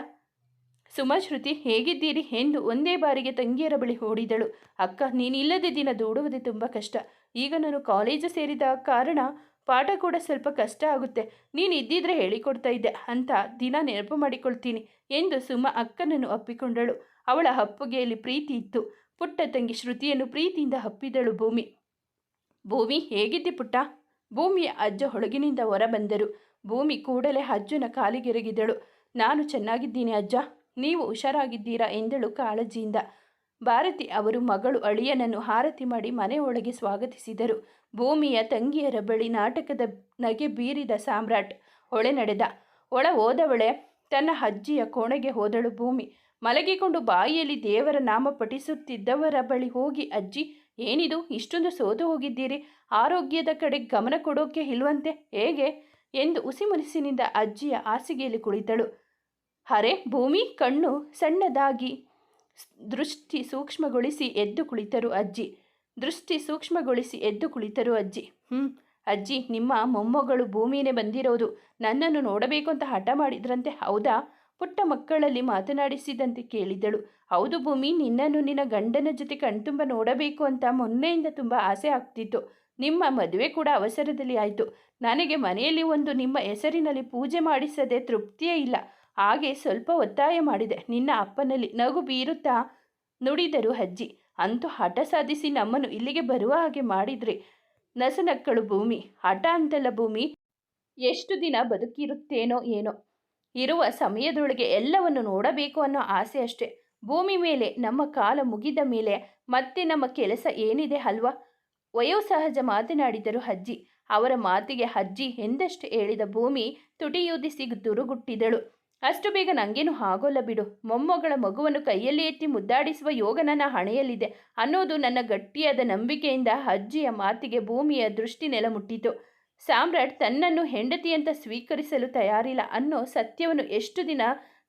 ಸುಮಶ್ರುತಿ ಹೇಗಿದ್ದೀರಿ? ಎಂದು ಒಂದೇ ಬಾರಿಗೆ ತಂಗಿಯರ ಬಳಿ ಓಡಿದಳು. ಅಕ್ಕ, ನೀನಿಲ್ಲದೆ ದಿನ ದೂಡುವುದೇ ತುಂಬ ಕಷ್ಟ. ಈಗ ನಾನು ಕಾಲೇಜು ಸೇರಿದ ಕಾರಣ ಪಾಠ ಕೂಡ ಸ್ವಲ್ಪ ಕಷ್ಟ ಆಗುತ್ತೆ. ನೀನು ಇದ್ದಿದ್ರೆ ಹೇಳಿಕೊಡ್ತಾ ಇದ್ದೆ. ಅಂತ ದಿನ ನೆನಪು ಮಾಡಿಕೊಳ್ತೀನಿ ಎಂದು ಸುಮ ಅಕ್ಕನನ್ನು ಅಪ್ಪಿಕೊಂಡಳು ಅವಳ ಅಪ್ಪುಗೆಯಲ್ಲಿ ಪ್ರೀತಿ ಇತ್ತು. ಪುಟ್ಟ ತಂಗಿ ಶ್ರುತಿಯನ್ನು ಪ್ರೀತಿಯಿಂದ ಹಪ್ಪಿದಳು ಭೂಮಿ. ಭೂಮಿ, ಹೇಗಿದ್ದಿ ಪುಟ್ಟ? ಭೂಮಿಯ ಅಜ್ಜ ಹೊಳಗಿನಿಂದ ಹೊರಬಂದರು ಭೂಮಿ ಕೂಡಲೇ ಅಜ್ಜನ ಕಾಲಿಗೆರಗಿದಳು ನಾನು ಚೆನ್ನಾಗಿದ್ದೀನಿ ಅಜ್ಜ. ನೀವು ಹುಷಾರಾಗಿದ್ದೀರಾ ಎಂದಳು ಕಾಳಜಿಯಿಂದ. ಭಾರತಿ ಅವರು ಮಗಳು ಅಳಿಯನನ್ನು ಹಾರತಿ ಮಾಡಿ ಮನೆಯೊಳಗೆ ಸ್ವಾಗತಿಸಿದರು. ಭೂಮಿಯ ತಂಗಿಯರ ಬಳಿ ನಾಟಕದ ನಗೆ ಬೀರಿದ ಸಾಮ್ರಾಟ್ ಒಳೆ ನಡೆದ. ಒಳ ಹೋದವಳೆ ತನ್ನ ಅಜ್ಜಿಯ ಕೋಣೆಗೆ ಹೋದಳು ಭೂಮಿ. ಮಲಗಿಕೊಂಡು ಬಾಯಿಯಲ್ಲಿ ದೇವರ ನಾಮ ಪಠಿಸುತ್ತಿದ್ದವರ ಬಳಿ ಹೋಗಿ, ಅಜ್ಜಿ, ಏನಿದು? ಇಷ್ಟೊಂದು ಸೋತು ಹೋಗಿದ್ದೀರಿ? ಆರೋಗ್ಯದ ಕಡೆ ಗಮನ ಕೊಡೋಕೆ ಇಲ್ವಂತೆ? ಹೇಗೆ? ಎಂದು ಉಸಿಮುನಿಸಿನಿಂದ ಅಜ್ಜಿಯ ಹಾಸಿಗೆಯಲ್ಲಿ ಕುಳಿತಳು. ಹರೆ ಭೂಮಿ ಕಣ್ಣು ಸಣ್ಣದಾಗಿ ದೃಷ್ಟಿ ಸೂಕ್ಷ್ಮಗೊಳಿಸಿ ಎದ್ದು ಕುಳಿತರು ಅಜ್ಜಿ. ದೃಷ್ಟಿ ಸೂಕ್ಷ್ಮಗೊಳಿಸಿ ಎದ್ದು ಕುಳಿತರು ಅಜ್ಜಿ. ಹ್ಞೂ ಅಜ್ಜಿ, ನಿಮ್ಮ ಮೊಮ್ಮಗಳು ಭೂಮಿನೇ ಬಂದಿರೋದು. ನನ್ನನ್ನು ನೋಡಬೇಕು ಅಂತ ಹಠ ಮಾಡಿದ್ರಂತೆ, ಹೌದಾ? ಪುಟ್ಟ ಮಕ್ಕಳಲ್ಲಿ ಮಾತನಾಡಿಸಿದಂತೆ ಕೇಳಿದಳು. ಹೌದು ಭೂಮಿ, ನಿನ್ನನ್ನು ನಿನ್ನ ಗಂಡನ ಜೊತೆ ಕಣ್ತುಂಬ ನೋಡಬೇಕು ಅಂತ ಮೊನ್ನೆಯಿಂದ ತುಂಬ ಆಸೆ ಆಗ್ತಿತ್ತು. ನಿಮ್ಮ ಮದುವೆ ಕೂಡ ಅವಸರದಲ್ಲಿ ಆಯಿತು. ನನಗೆ ಮನೆಯಲ್ಲಿ ಒಂದು ನಿಮ್ಮ ಹೆಸರಿನಲ್ಲಿ ಪೂಜೆ ಮಾಡಿಸದೆ ತೃಪ್ತಿಯೇ ಇಲ್ಲ. ಹಾಗೆ ಸ್ವಲ್ಪ ಒತ್ತಾಯ ಮಾಡಿದೆ. ನಿನ್ನ ಅಪ್ಪನಲ್ಲಿ ನಗು ಬೀರುತ್ತಾ ನುಡಿದರು ಅಜ್ಜಿ. ಅಂತೂ ಹಠ ಸಾಧಿಸಿ ನಮ್ಮನ್ನು ಇಲ್ಲಿಗೆ ಬರುವ ಹಾಗೆ ಮಾಡಿದ್ರಿ ನಸನಕ್ಕಳು ಭೂಮಿ. ಹಠ ಅಂತಲ್ಲ ಭೂಮಿ. ಎಷ್ಟು ದಿನ ಬದುಕಿರುತ್ತೇನೋ ಏನೋ. ಇರುವ ಸಮಯದೊಳಗೆ ಎಲ್ಲವನ್ನು ನೋಡಬೇಕು ಅನ್ನೋ ಆಸೆ ಅಷ್ಟೆ. ಭೂಮಿ ಮೇಲೆ, ನಮ್ಮ ಕಾಲ ಮುಗಿದ ಮೇಲೆ ಮತ್ತೆ ನಮ್ಮ ಕೆಲಸ ಏನಿದೆ ಅಲ್ವಾ? ವಯೋಸಹಜ ಮಾತನಾಡಿದರು ಅಜ್ಜಿ. ಅವರ ಮಾತಿಗೆ ಅಜ್ಜಿ ಎಂದಷ್ಟು ಹೇಳಿದ ಭೂಮಿ ತುಟಿಯೂದಿಸಿ ದುರುಗುಟ್ಟಿದಳು. ಅಷ್ಟು ಬೇಗ ನನಗೇನು ಆಗೋಲ್ಲ ಬಿಡು. ಮೊಮ್ಮಗಳ ಮಗುವನ್ನು ಕೈಯಲ್ಲಿ ಎತ್ತಿ ಮುದ್ದಾಡಿಸುವ ಯೋಗ ನನ್ನ ಹಣೆಯಲ್ಲಿದೆ. ಅನ್ನೋದು ನನ್ನ ಗಟ್ಟಿಯಾದ ನಂಬಿಕೆಯಿಂದ ಅಜ್ಜಿಯ ಮಾತಿಗೆ ಭೂಮಿಯ ದೃಷ್ಟಿ ನೆಲ ಮುಟ್ಟಿತು ಸಾಮ್ರಾಟ್ ತನ್ನನ್ನು ಹೆಂಡತಿಯಂತ ಸ್ವೀಕರಿಸಲು ತಯಾರಿಲ್ಲ ಅನ್ನೋ ಸತ್ಯವನ್ನು ಎಷ್ಟು ದಿನ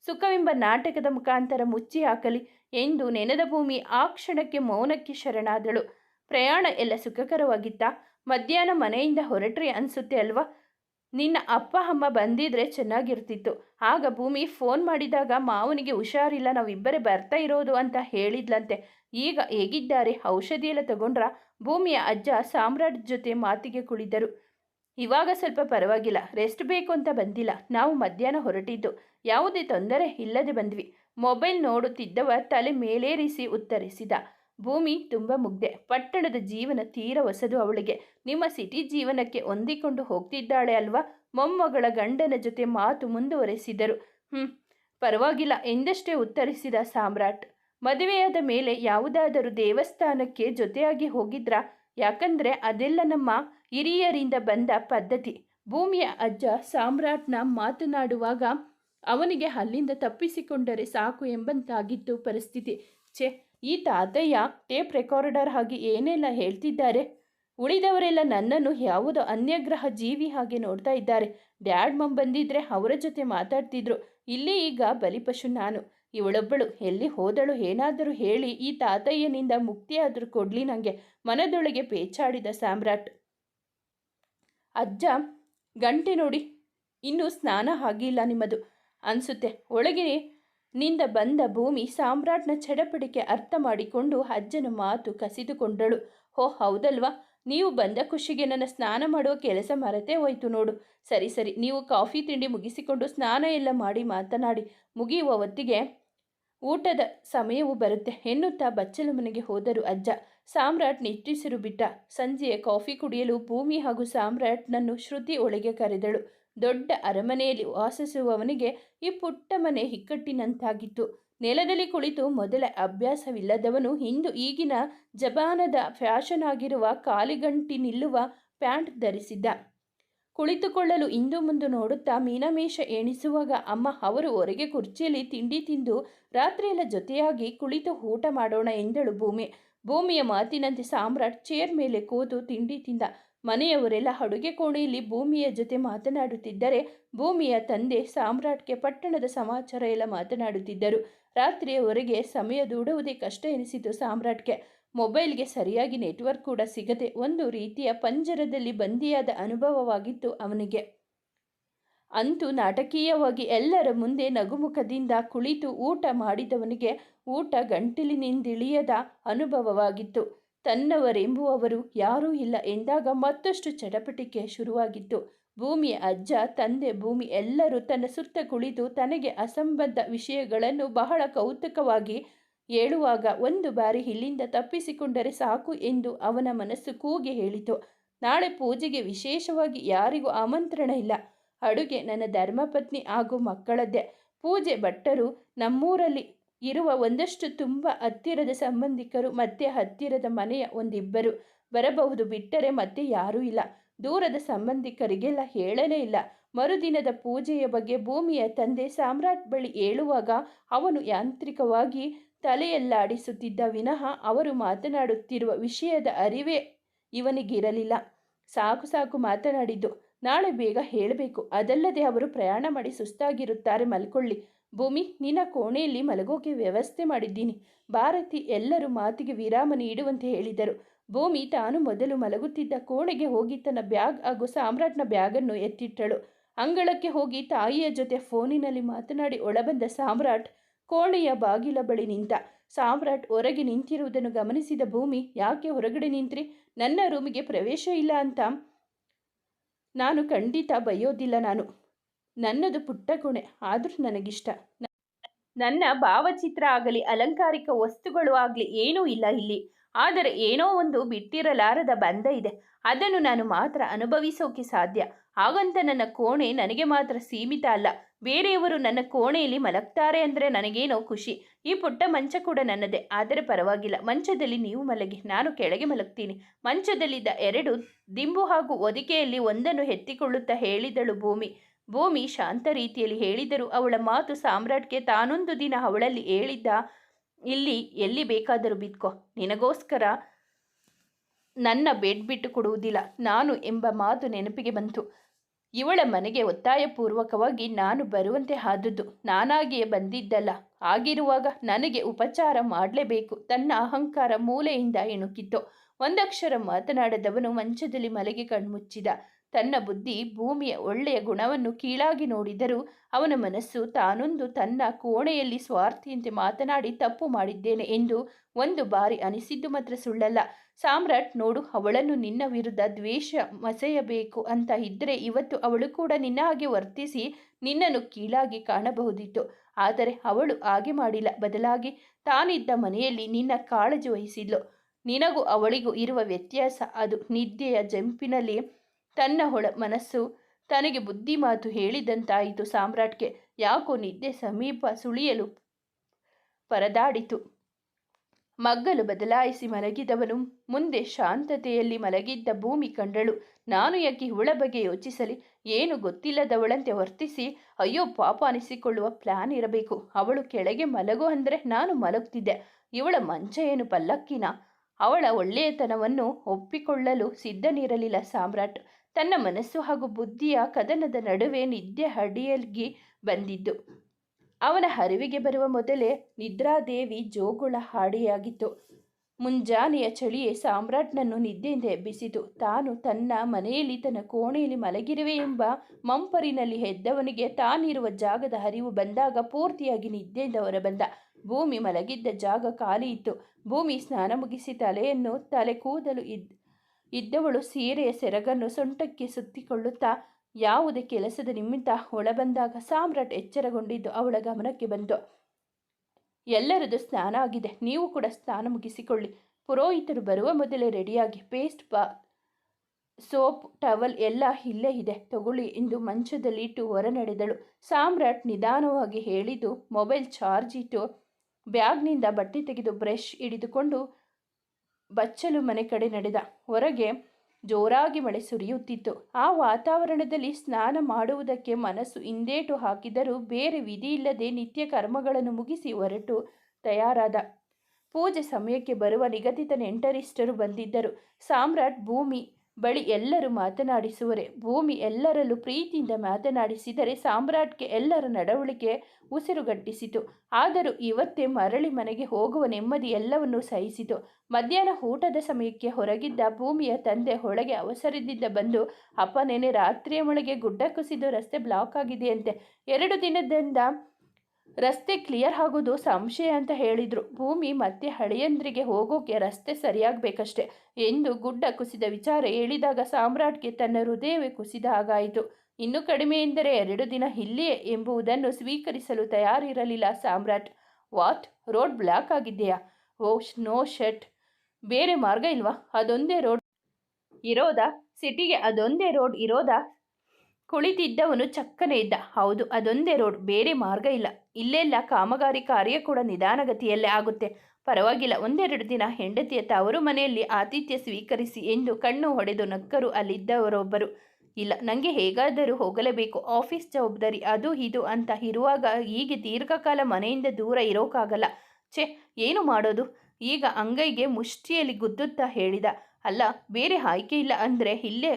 ಸುಖವೆಂಬ ನಾಟಕದ ಮುಖಾಂತರ ಮುಚ್ಚಿ ಹಾಕಲಿ ಎಂದು ನೆನೆದ ಭೂಮಿ ಆ ಕ್ಷಣಕ್ಕೆ ಮೌನಕ್ಕೆ ಶರಣಾದಳು. ಪ್ರಯಾಣ ಎಲ್ಲ ಸುಖಕರವಾಗಿತ್ತಾ? ಮಧ್ಯಾಹ್ನ ಮನೆಯಿಂದ ಹೊರಟ್ರಿ ಅನಿಸುತ್ತೆ ಅಲ್ವಾ? ನಿನ್ನ ಅಪ್ಪ, ಅಮ್ಮ ಬಂದಿದ್ರೆ ಚೆನ್ನಾಗಿರ್ತಿತ್ತು. ಆಗ ಭೂಮಿ ಫೋನ್ ಮಾಡಿದಾಗ ಮಾವನಿಗೆ ಹುಷಾರಿಲ್ಲ, ನಾವಿಬ್ಬರೇ ಬರ್ತಾ ಇರೋದು ಅಂತ ಹೇಳಿದ್ಲಂತೆ. ಈಗ ಹೇಗಿದ್ದಾರೆ? ಔಷಧಿ ಎಲ್ಲ ತಗೊಂಡ್ರ? ಭೂಮಿಯ ಅಜ್ಜ ಸಾಮ್ರಾಟ್ ಜೊತೆ ಮಾತಿಗೆ ಕುಳಿದರು ಇವಾಗ ಸ್ವಲ್ಪ ಪರವಾಗಿಲ್ಲ, ರೆಸ್ಟ್ ಬೇಕು ಅಂತ ಬಂದಿಲ್ಲ. ನಾವು ಮಧ್ಯಾಹ್ನ ಹೊರಟಿದ್ದು. ಯಾವುದೇ ತೊಂದರೆ ಇಲ್ಲದೆ ಬಂದ್ವಿ. ಮೊಬೈಲ್ ನೋಡುತ್ತಿದ್ದವ ತಲೆ ಮೇಲೇರಿಸಿ ಉತ್ತರಿಸಿದ. ಭೂಮಿ ತುಂಬ ಮುಗ್ಧೆ ಪಟ್ಟಣದ ಜೀವನ ತೀರ ಹೊಸದು ಅವಳಿಗೆ. ನಿಮ್ಮ ಸಿಟಿ ಜೀವನಕ್ಕೆ ಹೊಂದಿಕೊಂಡು ಹೋಗ್ತಿದ್ದಾಳೆ ಅಲ್ವಾ? ಮೊಮ್ಮಗಳ ಗಂಡನ ಜೊತೆ ಮಾತು ಮುಂದುವರೆಸಿದರು. ಹ್ಞೂ ಪರವಾಗಿಲ್ಲ, ಎಂದಷ್ಟೇ ಉತ್ತರಿಸಿದ ಸಾಮ್ರಾಟ್. ಮದುವೆಯಾದ ಮೇಲೆ ಯಾವುದಾದರೂ ದೇವಸ್ಥಾನಕ್ಕೆ ಜೊತೆಯಾಗಿ ಹೋಗಿದ್ರಾ? ಯಾಕಂದ್ರೆ ಅದೆಲ್ಲ ನಮ್ಮ ಹಿರಿಯರಿಂದ ಬಂದ ಪದ್ಧತಿ. ಭೂಮಿಯ ಅಜ್ಜ ಸಾಮ್ರಾಟ್ನ ಮಾತನಾಡುವಾಗ ಅವನಿಗೆ ಅಲ್ಲಿಂದ ತಪ್ಪಿಸಿಕೊಂಡರೆ ಸಾಕು ಎಂಬಂತಾಗಿತ್ತು ಪರಿಸ್ಥಿತಿ. ಛೆ ಈ ತಾತಯ್ಯ ಟೇಪ್ ರೆಕಾರ್ಡರ್ ಹಾಗೆ ಏನೆಲ್ಲ ಹೇಳ್ತಿದ್ದಾರೆ? ಉಳಿದವರೆಲ್ಲ ನನ್ನನ್ನು ಯಾವುದೋ ಅನ್ಯಗ್ರಹ ಜೀವಿ ಹಾಗೆ ನೋಡ್ತಾ ಇದ್ದಾರೆ. ಡ್ಯಾಡ್ ಮಮ್ ಬಂದಿದ್ರೆ ಅವರ ಜೊತೆ ಮಾತಾಡ್ತಿದ್ರು. ಇಲ್ಲಿ ಈಗ ಬಲಿಪಶು ನಾನು. ಇವಳೊಬ್ಬಳು ಎಲ್ಲಿ ಹೋದಳು ಏನಾದರೂ ಹೇಳಿ ಈ ತಾತಯ್ಯನಿಂದ ಮುಕ್ತಿಯಾದರೂ ಕೊಡ್ಲಿ ನನಗೆ ಮನದೊಳಗೆ ಪೇಚಾಡಿದ ಸಾಮ್ರಾಟ್. ಅಜ್ಜ, ಗಂಟೆ ನೋಡಿ. ಇನ್ನೂ ಸ್ನಾನ ಆಗಿಲ್ಲ ನಿಮ್ಮದು. ಅನಿಸುತ್ತೆ, ಒಳಗೆ ನಿಂದ ಬಂದ ಭೂಮಿ ಸಾಮ್ರಾಟ್ನ ಚಡಪಡಿಕೆ ಅರ್ಥ ಮಾಡಿಕೊಂಡು ಅಜ್ಜನ ಮಾತು ಕಸಿದುಕೊಂಡಳು. ಹೋ, ಹೌದಲ್ವಾ? ನೀವು ಬಂದ ಖುಷಿಗೆ ನನ್ನ ಸ್ನಾನ ಮಾಡುವ ಕೆಲಸ ಮರೆತೇ ಹೋಯ್ತು ನೋಡು. ಸರಿ ಸರಿ, ನೀವು ಕಾಫಿ ತಿಂಡಿ ಮುಗಿಸಿಕೊಂಡು ಸ್ನಾನ ಎಲ್ಲ ಮಾಡಿ ಮಾತನಾಡಿ. ಮುಗಿಯುವ ಹೊತ್ತಿಗೆ ಊಟದ ಸಮಯವು ಬರುತ್ತೆ ಎನ್ನುತ್ತಾ ಬಚ್ಚಲ ಮನೆಗೆ ಹೋದರು ಅಜ್ಜ. ಸಾಮ್ರಾಟ್ ನಿಟ್ಟಿಸಿರು ಬಿಟ್ಟ. ಸಂಜೆಯ ಕಾಫಿ ಕುಡಿಯಲು ಭೂಮಿ ಹಾಗೂ ಸಾಮ್ರಾಟ್ನನ್ನು ಶ್ರುತಿ ಒಳಗೆ ಕರೆದಳು. ದೊಡ್ಡ ಅರಮನೆಯಲ್ಲಿ ವಾಸಿಸುವವನಿಗೆ ಈ ಪುಟ್ಟ ಮನೆ ಇಕ್ಕಟ್ಟಿನಂತಾಗಿತ್ತು. ನೆಲದಲ್ಲಿ ಕುಳಿತು ಮೊದಲ ಅಭ್ಯಾಸವಿಲ್ಲದವನು ಇಂದು ಈಗಿನ ಜಪಾನದ ಫ್ಯಾಷನ್ ಆಗಿರುವ ಕಾಲಿಗಂಟಿ ನಿಲ್ಲುವ ಪ್ಯಾಂಟ್ ಧರಿಸಿದ್ದ. ಕುಳಿತುಕೊಳ್ಳಲು ಇಂದು ಮುಂದು ನೋಡುತ್ತಾ ಮೀನಮೇಷ ಎಣಿಸುವಾಗ ಅಮ್ಮ, ಅವರು ಹೊರಗೆ ಕುರ್ಚಿಯಲ್ಲಿ ತಿಂಡಿ ತಿಂದು ರಾತ್ರಿಯೆಲ್ಲ ಜೊತೆಯಾಗಿ ಕುಳಿತು ಊಟ ಮಾಡೋಣ ಎಂದಳು ಭೂಮಿ. ಭೂಮಿಯ ಮಾತಿನಂತೆ ಸಾಮ್ರಾಟ್ ಚೇರ್ ಮೇಲೆ ಕೂತು ತಿಂಡಿ ತಿಂದ. ಮನೆಯವರೆಲ್ಲ ಅಡುಗೆ ಕೋಣೆಯಲ್ಲಿ ಭೂಮಿಯ ಜೊತೆ ಮಾತನಾಡುತ್ತಿದ್ದರೆ ಭೂಮಿಯ ತಂದೆ ಸಾಮ್ರಾಟ್ಗೆ ಪಟ್ಟಣದ ಸಮಾಚಾರ ಎಲ್ಲ ಮಾತನಾಡುತ್ತಿದ್ದರು. ರಾತ್ರಿಯವರೆಗೆ ಸಮಯ ದೂಡುವುದೇ ಕಷ್ಟ ಎನಿಸಿತು ಸಾಮ್ರಾಟ್ಗೆ. ಮೊಬೈಲ್ಗೆ ಸರಿಯಾಗಿ ನೆಟ್ವರ್ಕ್ ಕೂಡ ಸಿಗದೆ ಒಂದು ರೀತಿಯ ಪಂಜರದಲ್ಲಿ ಬಂದಿಯಾದ ಅನುಭವವಾಗಿತ್ತು ಅವನಿಗೆ. ಅಂತೂ ನಾಟಕೀಯವಾಗಿ ಎಲ್ಲರ ಮುಂದೆ ನಗುಮುಖದಿಂದ ಕುಳಿತು ಊಟ ಮಾಡಿದವನಿಗೆ ಊಟ ಗಂಟಲಿನಿಂದಿಳಿಯದ ಅನುಭವವಾಗಿತ್ತು. ತನ್ನವರೆಂಬುವವರು ಯಾರೂ ಇಲ್ಲ ಎಂದಾಗ ಮತ್ತಷ್ಟು ಚಟಪಟಿಕೆ ಶುರುವಾಗಿತ್ತು. ಭೂಮಿಯ ಅಜ್ಜ, ತಂದೆ, ಭೂಮಿ ಎಲ್ಲರೂ ತನ್ನ ಸುತ್ತ ಕುಳಿತು ತನಗೆ ಅಸಂಬದ್ಧ ವಿಷಯಗಳನ್ನು ಬಹಳ ಕೌತುಕವಾಗಿ ಹೇಳುವಾಗ ಒಂದು ಬಾರಿ ಇಲ್ಲಿಂದ ತಪ್ಪಿಸಿಕೊಂಡರೆ ಸಾಕು ಎಂದು ಅವನ ಮನಸ್ಸು ಕೂಗಿ ಹೇಳಿತು. ನಾಳೆ ಪೂಜೆಗೆ ವಿಶೇಷವಾಗಿ ಯಾರಿಗೂ ಆಮಂತ್ರಣ ಇಲ್ಲ. ಅಡುಗೆ ನನ್ನ ಧರ್ಮಪತ್ನಿ ಹಾಗೂ ಮಕ್ಕಳದ್ದೇ. ಪೂಜೆ ಭಟ್ಟರು ನಮ್ಮೂರಲ್ಲಿ ಇರುವ ಒಂದಷ್ಟು ತುಂಬ ಹತ್ತಿರದ ಸಂಬಂಧಿಕರು ಮತ್ತೆ ಹತ್ತಿರದ ಮನೆಯ ಒಂದಿಬ್ಬರು ಬರಬಹುದು. ಬಿಟ್ಟರೆ ಮತ್ತೆ ಯಾರೂ ಇಲ್ಲ. ದೂರದ ಸಂಬಂಧಿಕರಿಗೆಲ್ಲ ಹೇಳಲೇ ಇಲ್ಲ. ಮರುದಿನದ ಪೂಜೆಯ ಬಗ್ಗೆ ಭೂಮಿಯ ತಂದೆ ಸಾಮ್ರಾಟ್ ಬಳಿ ಹೇಳುವಾಗ ಅವನು ಯಾಂತ್ರಿಕವಾಗಿ ತಲೆಯಲ್ಲಾಡಿಸುತ್ತಿದ್ದ ವಿನಃ ಅವರು ಮಾತನಾಡುತ್ತಿರುವ ವಿಷಯದ ಅರಿವೇ ಇವನಿಗಿರಲಿಲ್ಲ. ಸಾಕು ಸಾಕು ಮಾತನಾಡಿದ್ದು. ನಾಳೆ ಬೇಗ ಹೇಳಬೇಕು. ಅದಲ್ಲದೆ ಅವರು ಪ್ರಯಾಣ ಮಾಡಿ ಸುಸ್ತಾಗಿರುತ್ತಾರೆ ಮಲ್ಕೊಳ್ಳಿ. ಭೂಮಿ, ನಿನ್ನ ಕೋಣೆಯಲ್ಲಿ ಮಲಗೋಕೆ ವ್ಯವಸ್ಥೆ ಮಾಡಿದ್ದೀನಿ. ಭಾರತಿ ಎಲ್ಲರೂ ಮಾತಿಗೆ ವಿರಾಮ ನೀಡುವಂತೆ ಹೇಳಿದರು. ಭೂಮಿ ತಾನು ಮೊದಲು ಮಲಗುತ್ತಿದ್ದ ಕೋಣೆಗೆ ಹೋಗಿ ತನ್ನ ಬ್ಯಾಗ್ ಹಾಗೂ ಸಾಮ್ರಾಟ್ನ ಬ್ಯಾಗನ್ನು ಎತ್ತಿಟ್ಟಳು. ಅಂಗಳಕ್ಕೆ ಹೋಗಿ ತಾಯಿಯ ಜೊತೆ ಫೋನಿನಲ್ಲಿ ಮಾತನಾಡಿ ಒಳಬಂದ ಸಾಮ್ರಾಟ್, ಕೋಣೆಯ ಬಾಗಿಲ ಬಳಿ ನಿಂತ. ಸಾಮ್ರಾಟ್ ಹೊರಗೆ ನಿಂತಿರುವುದನ್ನು ಗಮನಿಸಿದ ಭೂಮಿ, ಯಾಕೆ ಹೊರಗಡೆ ನಿಂತ್ರಿ? ನನ್ನ ರೂಮಿಗೆ ಪ್ರವೇಶ ಇಲ್ಲ ಅಂತ ನಾನು ಖಂಡಿತ ಬೈಯೋದಿಲ್ಲ ನಾನು. ನನ್ನದು ಪುಟ್ಟ ಕೋಣೆ, ಆದರೂ ನನಗಿಷ್ಟ. ನನ್ನ ಭಾವಚಿತ್ರ ಆಗಲಿ, ಅಲಂಕಾರಿಕ ವಸ್ತುಗಳು ಆಗಲಿ, ಏನೂ ಇಲ್ಲ ಇಲ್ಲಿ. ಆದರೆ ಏನೋ ಒಂದು ಬಿಟ್ಟಿರಲಾರದ ಬಂಧ ಇದೆ. ಅದನ್ನು ನಾನು ಮಾತ್ರ ಅನುಭವಿಸೋಕೆ ಸಾಧ್ಯ. ಹಾಗಂತ ನನ್ನ ಕೋಣೆ ನನಗೆ ಮಾತ್ರ ಸೀಮಿತ ಅಲ್ಲ. ಬೇರೆಯವರು ನನ್ನ ಕೋಣೆಯಲ್ಲಿ ಮಲಗ್ತಾರೆ ಅಂದರೆ ನನಗೇನೋ ಖುಷಿ. ಈ ಪುಟ್ಟ ಮಂಚ ಕೂಡ ನನ್ನದೇ. ಆದರೆ ಪರವಾಗಿಲ್ಲ. ಮಂಚದಲ್ಲಿ ನೀವು ಮಲಗಿ, ನಾನು ಕೆಳಗೆ ಮಲಗ್ತೀನಿ. ಮಂಚದಲ್ಲಿದ್ದ ಎರಡು ದಿಂಬು ಹಾಗೂ ಒದಿಕೆಯಲ್ಲಿ ಒಂದನ್ನು ಎತ್ತಿಕೊಳ್ಳುತ್ತಾ ಹೇಳಿದಳು ಭೂಮಿ. ಭೂಮಿ ಶಾಂತ ರೀತಿಯಲ್ಲಿ ಹೇಳಿದರೂ ಅವಳ ಮಾತು ಸಾಮ್ರಾಟ್ಗೆ ತಾನೊಂದು ದಿನ ಅವಳಲ್ಲಿ ಹೇಳಿದ್ದ, ಇಲ್ಲಿ, ಎಲ್ಲಿ ಬೇಕಾದರೂ ಬಿತ್ಕೋ. ನಿನಗೋಸ್ಕರ ನನ್ನ ಬೆಡ್ ಬಿಟ್ಟು ಕೊಡುವುದಿಲ್ಲ. ನಾನು ಎಂಬ ಮಾತು ನೆನಪಿಗೆ ಬಂತು. ಇವಳ ಮನೆಗೆ ಒತ್ತಾಯಪೂರ್ವಕವಾಗಿ ನಾನು ಬರುವಂತೆ ಆದದ್ದು ನಾನಾಗಿಯೇ ಬಂದಿದ್ದಲ್ಲ. ಆಗಿರುವಾಗ ನನಗೆ ಉಪಚಾರ ಮಾಡಲೇಬೇಕು. ತನ್ನ ಅಹಂಕಾರ ಮೂಲೆಯಿಂದ ಇಣುಕಿತ್ತು ಒಂದಕ್ಷರ ಮಾತನಾಡದವನು ಮಂಚದಲ್ಲಿ ಮಲಗಿ ಕಣ್ಮುಚ್ಚಿದ. ತನ್ನ ಬುದ್ಧಿ ಭೂಮಿಯ ಒಳ್ಳೆಯ ಗುಣವನ್ನು ಕೀಳಾಗಿ ನೋಡಿದರೂ ಅವನ ಮನಸ್ಸು ತಾನೊಂದು ತನ್ನ ಕೋಣೆಯಲ್ಲಿ ಸ್ವಾರ್ಥಿಯಂತೆ ಮಾತನಾಡಿ ತಪ್ಪು ಮಾಡಿದ್ದೇನೆ ಎಂದು ಒಂದು ಬಾರಿ ಅನಿಸಿದ್ದು ಮಾತ್ರ ಸುಳ್ಳಲ್ಲ. ಸಾಮ್ರಾಟ್, ನೋಡು, ಅವಳನ್ನು ನಿನ್ನ ವಿರುದ್ಧ ದ್ವೇಷ ಮಸೆಯಬೇಕು ಅಂತ ಇದ್ದರೆ ಇವತ್ತು ಅವಳು ಕೂಡ ನಿನ್ನ ಹಾಗೆ ವರ್ತಿಸಿ ನಿನ್ನನ್ನು ಕೀಳಾಗಿ ಕಾಣಬಹುದಿತ್ತು. ಆದರೆ ಅವಳು ಹಾಗೆ ಮಾಡಿಲ್ಲ. ಬದಲಾಗಿ ತಾನಿದ್ದ ಮನೆಯಲ್ಲಿ ನಿನ್ನ ಕಾಳಜಿ ವಹಿಸಿದ್ಲು. ನಿನಗೂ ಅವಳಿಗೂ ಇರುವ ವ್ಯತ್ಯಾಸ ಅದು. ನಿದ್ದೆಯ ಜಂಪಿನಲ್ಲಿ ತನ್ನ ಹೊಳ ಮನಸ್ಸು ತನಗೆ ಬುದ್ಧಿ ಮಾತು ಹೇಳಿದಂತಾಯಿತು ಸಾಮ್ರಾಟ್ಗೆ. ಯಾಕೋ ನಿದ್ದೆ ಸಮೀಪ ಸುಳಿಯಲು ಪರದಾಡಿತು. ಮಗ್ಗಲು ಬದಲಾಯಿಸಿ ಮಲಗಿದವನು. ಮುಂದೆ ಶಾಂತತೆಯಲ್ಲಿ ಮಲಗಿದ್ದ ಭೂಮಿ ಕಂಡಳು. ನಾನು ಯಾಕೆ ಹುಳ ಬಗ್ಗೆ ಯೋಚಿಸಲಿ? ಏನು ಗೊತ್ತಿಲ್ಲದವಳಂತೆ ವರ್ತಿಸಿ. ಅಯ್ಯೋ, ಪಾಪ ಅನಿಸಿಕೊಳ್ಳುವ ಪ್ಲಾನ್ ಇರಬೇಕು. ಅವಳು ಕೆಳಗೆ ಮಲಗು ಅಂದರೆ ನಾನು ಮಲಗ್ತಿದ್ದೆ. ಇವಳ ಮಂಚ ಏನು ಪಲ್ಲಕ್ಕಿನ? ಅವಳ ಒಳ್ಳೆಯತನವನ್ನು ಒಪ್ಪಿಕೊಳ್ಳಲು ಸಿದ್ಧನಿರಲಿಲ್ಲ ಸಾಮ್ರಾಟ್. ತನ್ನ ಮನಸ್ಸು ಹಾಗೂ ಬುದ್ಧಿಯ ಕದನದ ನಡುವೆ ನಿದ್ದೆ ಹಡಿಯಲ್ಗಿ ಬಂದಿದ್ದು. ಅವನ ಹರಿವಿಗೆ ಬರುವ ಮೊದಲೇ ನಿದ್ರಾದೇವಿ ಜೋಗುಳ ಹಾಡಿಯಾಗಿತ್ತು. ಮುಂಜಾನೆಯ ಚಳಿಯೇ ಸಾಮ್ರಾಟ್ನನ್ನು ನಿದ್ದೆಯಿಂದ ಎಬ್ಬಿಸಿತು. ತಾನು ತನ್ನ ಮನೆಯಲ್ಲಿ ತನ್ನ ಕೋಣೆಯಲ್ಲಿ ಮಲಗಿರುವೆ ಎಂಬ ಮಂಪರಿನಲ್ಲಿ ಹೆದ್ದವನಿಗೆ ತಾನಿರುವ ಜಾಗದ ಹರಿವು ಬಂದಾಗ ಪೂರ್ತಿಯಾಗಿ ನಿದ್ದೆಯಿಂದ ಹೊರಬಂದ. ಭೂಮಿ ಮಲಗಿದ್ದ ಜಾಗ ಖಾಲಿ ಇತ್ತು. ಭೂಮಿ ಸ್ನಾನ ಮುಗಿಸಿ ತಲೆಯನ್ನು ತಲೆ ಕೂದಲು ಇದ್ ಇದ್ದವಳು ಸೀರೆಯ ಸೆರಗನ್ನು ಸೊಂಟಕ್ಕೆ ಸುತ್ತಿಕೊಳ್ಳುತ್ತಾ ಯಾವುದೇ ಕೆಲಸದ ನಿಮಿತ್ತ ಒಳಬಂದಾಗ ಸಾಮ್ರಾಟ್ ಎಚ್ಚರಗೊಂಡಿದ್ದು ಅವಳ ಗಮನಕ್ಕೆ ಬಂತು. ಎಲ್ಲರದು ಸ್ನಾನ ಆಗಿದೆ. ನೀವು ಕೂಡ ಸ್ನಾನ ಮುಗಿಸಿಕೊಳ್ಳಿ. ಪುರೋಹಿತರು ಬರುವ ಮೊದಲೇ ರೆಡಿಯಾಗಿ ಪೇಸ್ಟ್, ಬಾ, ಸೋಪ್, ಟವಲ್ ಎಲ್ಲ ಇಲ್ಲೇ ಇದೆ. ತಗೊಳ್ಳಿ ಎಂದು ಮಂಚದಲ್ಲಿಟ್ಟು ಹೊರ ನಡೆದಳು ಸಾಮ್ರಾಟ್ ನಿಧಾನವಾಗಿ ಹೇಳಿದ್ದು, ಮೊಬೈಲ್ ಚಾರ್ಜ್ ಇಟ್ಟು ಬ್ಯಾಗ್ನಿಂದ ಬಟ್ಟೆ ತೆಗೆದು ಬ್ರಷ್ ಹಿಡಿದುಕೊಂಡು ಬಚ್ಚಲು ಮನೆ ಕಡೆ ನಡೆದ. ಹೊರಗೆ ಜೋರಾಗಿ ಮಳೆ ಸುರಿಯುತ್ತಿತ್ತು. ಆ ವಾತಾವರಣದಲ್ಲಿ ಸ್ನಾನ ಮಾಡುವುದಕ್ಕೆ ಮನಸ್ಸು ಹಿಂದೇಟು ಹಾಕಿದರೂ ಬೇರೆ ವಿಧಿಯಿಲ್ಲದೆ ನಿತ್ಯ ಕರ್ಮಗಳನ್ನು ಮುಗಿಸಿ ಹೊರಟು ತಯಾರಾದ. ಪೂಜೆ ಸಮಯಕ್ಕೆ ಬರುವ ನಿಗದಿತ ನೆಂಟರಿಷ್ಟರು ಬಂದಿದ್ದರು. ಸಾಮ್ರಾಟ್ ಭೂಮಿ ಬಳಿ ಎಲ್ಲರೂ ಮಾತನಾಡಿಸುವರೆ. ಭೂಮಿ ಎಲ್ಲರಲ್ಲೂ ಪ್ರೀತಿಯಿಂದ ಮಾತನಾಡಿಸಿದರೆ ಸಾಮ್ರಾಟ್ಗೆ ಎಲ್ಲರ ನಡವಳಿಕೆ ಉಸಿರುಗಟ್ಟಿಸಿತು. ಆದರೂ ಇವತ್ತೇ ಮರಳಿ ಮನೆಗೆ ಹೋಗುವ ನೆಮ್ಮದಿ ಎಲ್ಲವನ್ನೂ ಸಹಿಸಿತು. ಮಧ್ಯಾಹ್ನ ಊಟದ ಸಮಯಕ್ಕೆ ಹೊರಗಿದ್ದ ಭೂಮಿಯ ತಂದೆ ಒಳಗೆ ಅವಸರದಿಂದ ಬಂದು, ಅಪ್ಪ, ನೆನೆ ರಾತ್ರಿಯ ಒಳಗೆ ಗುಡ್ಡ ಕುಸಿದು ರಸ್ತೆ ಬ್ಲಾಕ್ ಆಗಿದೆಯಂತೆ. ಎರಡು ದಿನದಿಂದ ರಸ್ತೆ ಕ್ಲಿಯರ್ ಆಗೋದು ಸಂಶಯ ಅಂತ ಹೇಳಿದ್ರು. ಭೂಮಿ ಮತ್ತೆ ಹಳೆಯಂದ್ರಿಗೆ ಹೋಗೋಕೆ ರಸ್ತೆ ಸರಿಯಾಗಬೇಕಷ್ಟೆ ಎಂದು ಗುಡ್ಡ ಕುಸಿದ ವಿಚಾರ ಹೇಳಿದಾಗ ಸಾಮ್ರಾಟ್ಗೆ ತನ್ನ ಹೃದಯವೇ ಕುಸಿದ ಹಾಗಾಯಿತು. ಇನ್ನು ಕಡಿಮೆ ಎಂದರೆ ಎರಡು ದಿನ ಇಲ್ಲಿಯೇ ಎಂಬುದನ್ನು ಸ್ವೀಕರಿಸಲು ತಯಾರಿರಲಿಲ್ಲ ಸಾಮ್ರಾಟ್. ವಾಟ್? ರೋಡ್ ಬ್ಲಾಕ್ ಆಗಿದೆಯಾ? Oh, no shut. ಬೇರೆ ಮಾರ್ಗ ಇಲ್ವಾ? ಅದೊಂದೇ ರೋಡ್ ಇರೋದಾ? ಸಿಟಿಗೆ ಅದೊಂದೇ ರೋಡ್ ಇರೋದಾ? ಕುಳಿತಿದ್ದವನು ಚಕ್ಕನೆ ಇದ್ದ. ಹೌದು, ಅದೊಂದೇ ರೋಡ್. ಬೇರೆ ಮಾರ್ಗ ಇಲ್ಲ. ಇಲ್ಲೆಲ್ಲ ಕಾಮಗಾರಿ ಕಾರ್ಯ ಕೂಡ ನಿಧಾನಗತಿಯಲ್ಲೇ ಆಗುತ್ತೆ. ಪರವಾಗಿಲ್ಲ, ಒಂದೆರಡು ದಿನ ಹೆಂಡತಿಯ ತವರು ಮನೆಯಲ್ಲಿ ಆತಿಥ್ಯ ಸ್ವೀಕರಿಸಿ ಎಂದು ಕಣ್ಣು ಹೊಡೆದು ನಕ್ಕರು ಅಲ್ಲಿದ್ದವರೊಬ್ಬರು. ಇಲ್ಲ ನನಗೆ ಹೇಗಾದರೂ ಹೋಗಲೇಬೇಕು, ಆಫೀಸ್ ಜವಾಬ್ದಾರಿ ಅದು ಇದು ಅಂತ ಇರುವಾಗ ಹೀಗೆ ದೀರ್ಘಕಾಲ ಮನೆಯಿಂದ ದೂರ ಇರೋಕ್ಕಾಗಲ್ಲ ಛೇ, ಏನು ಮಾಡೋದು? ಈಗ ಅಂಗೈಗೆ ಮುಷ್ಟಿಯಲ್ಲಿ ಗುದ್ದುತ್ತಾ ಹೇಳಿದ. ಅಲ್ಲ, ಬೇರೆ ಆಯ್ಕೆ ಇಲ್ಲ ಅಂದರೆ ಇಲ್ಲೇ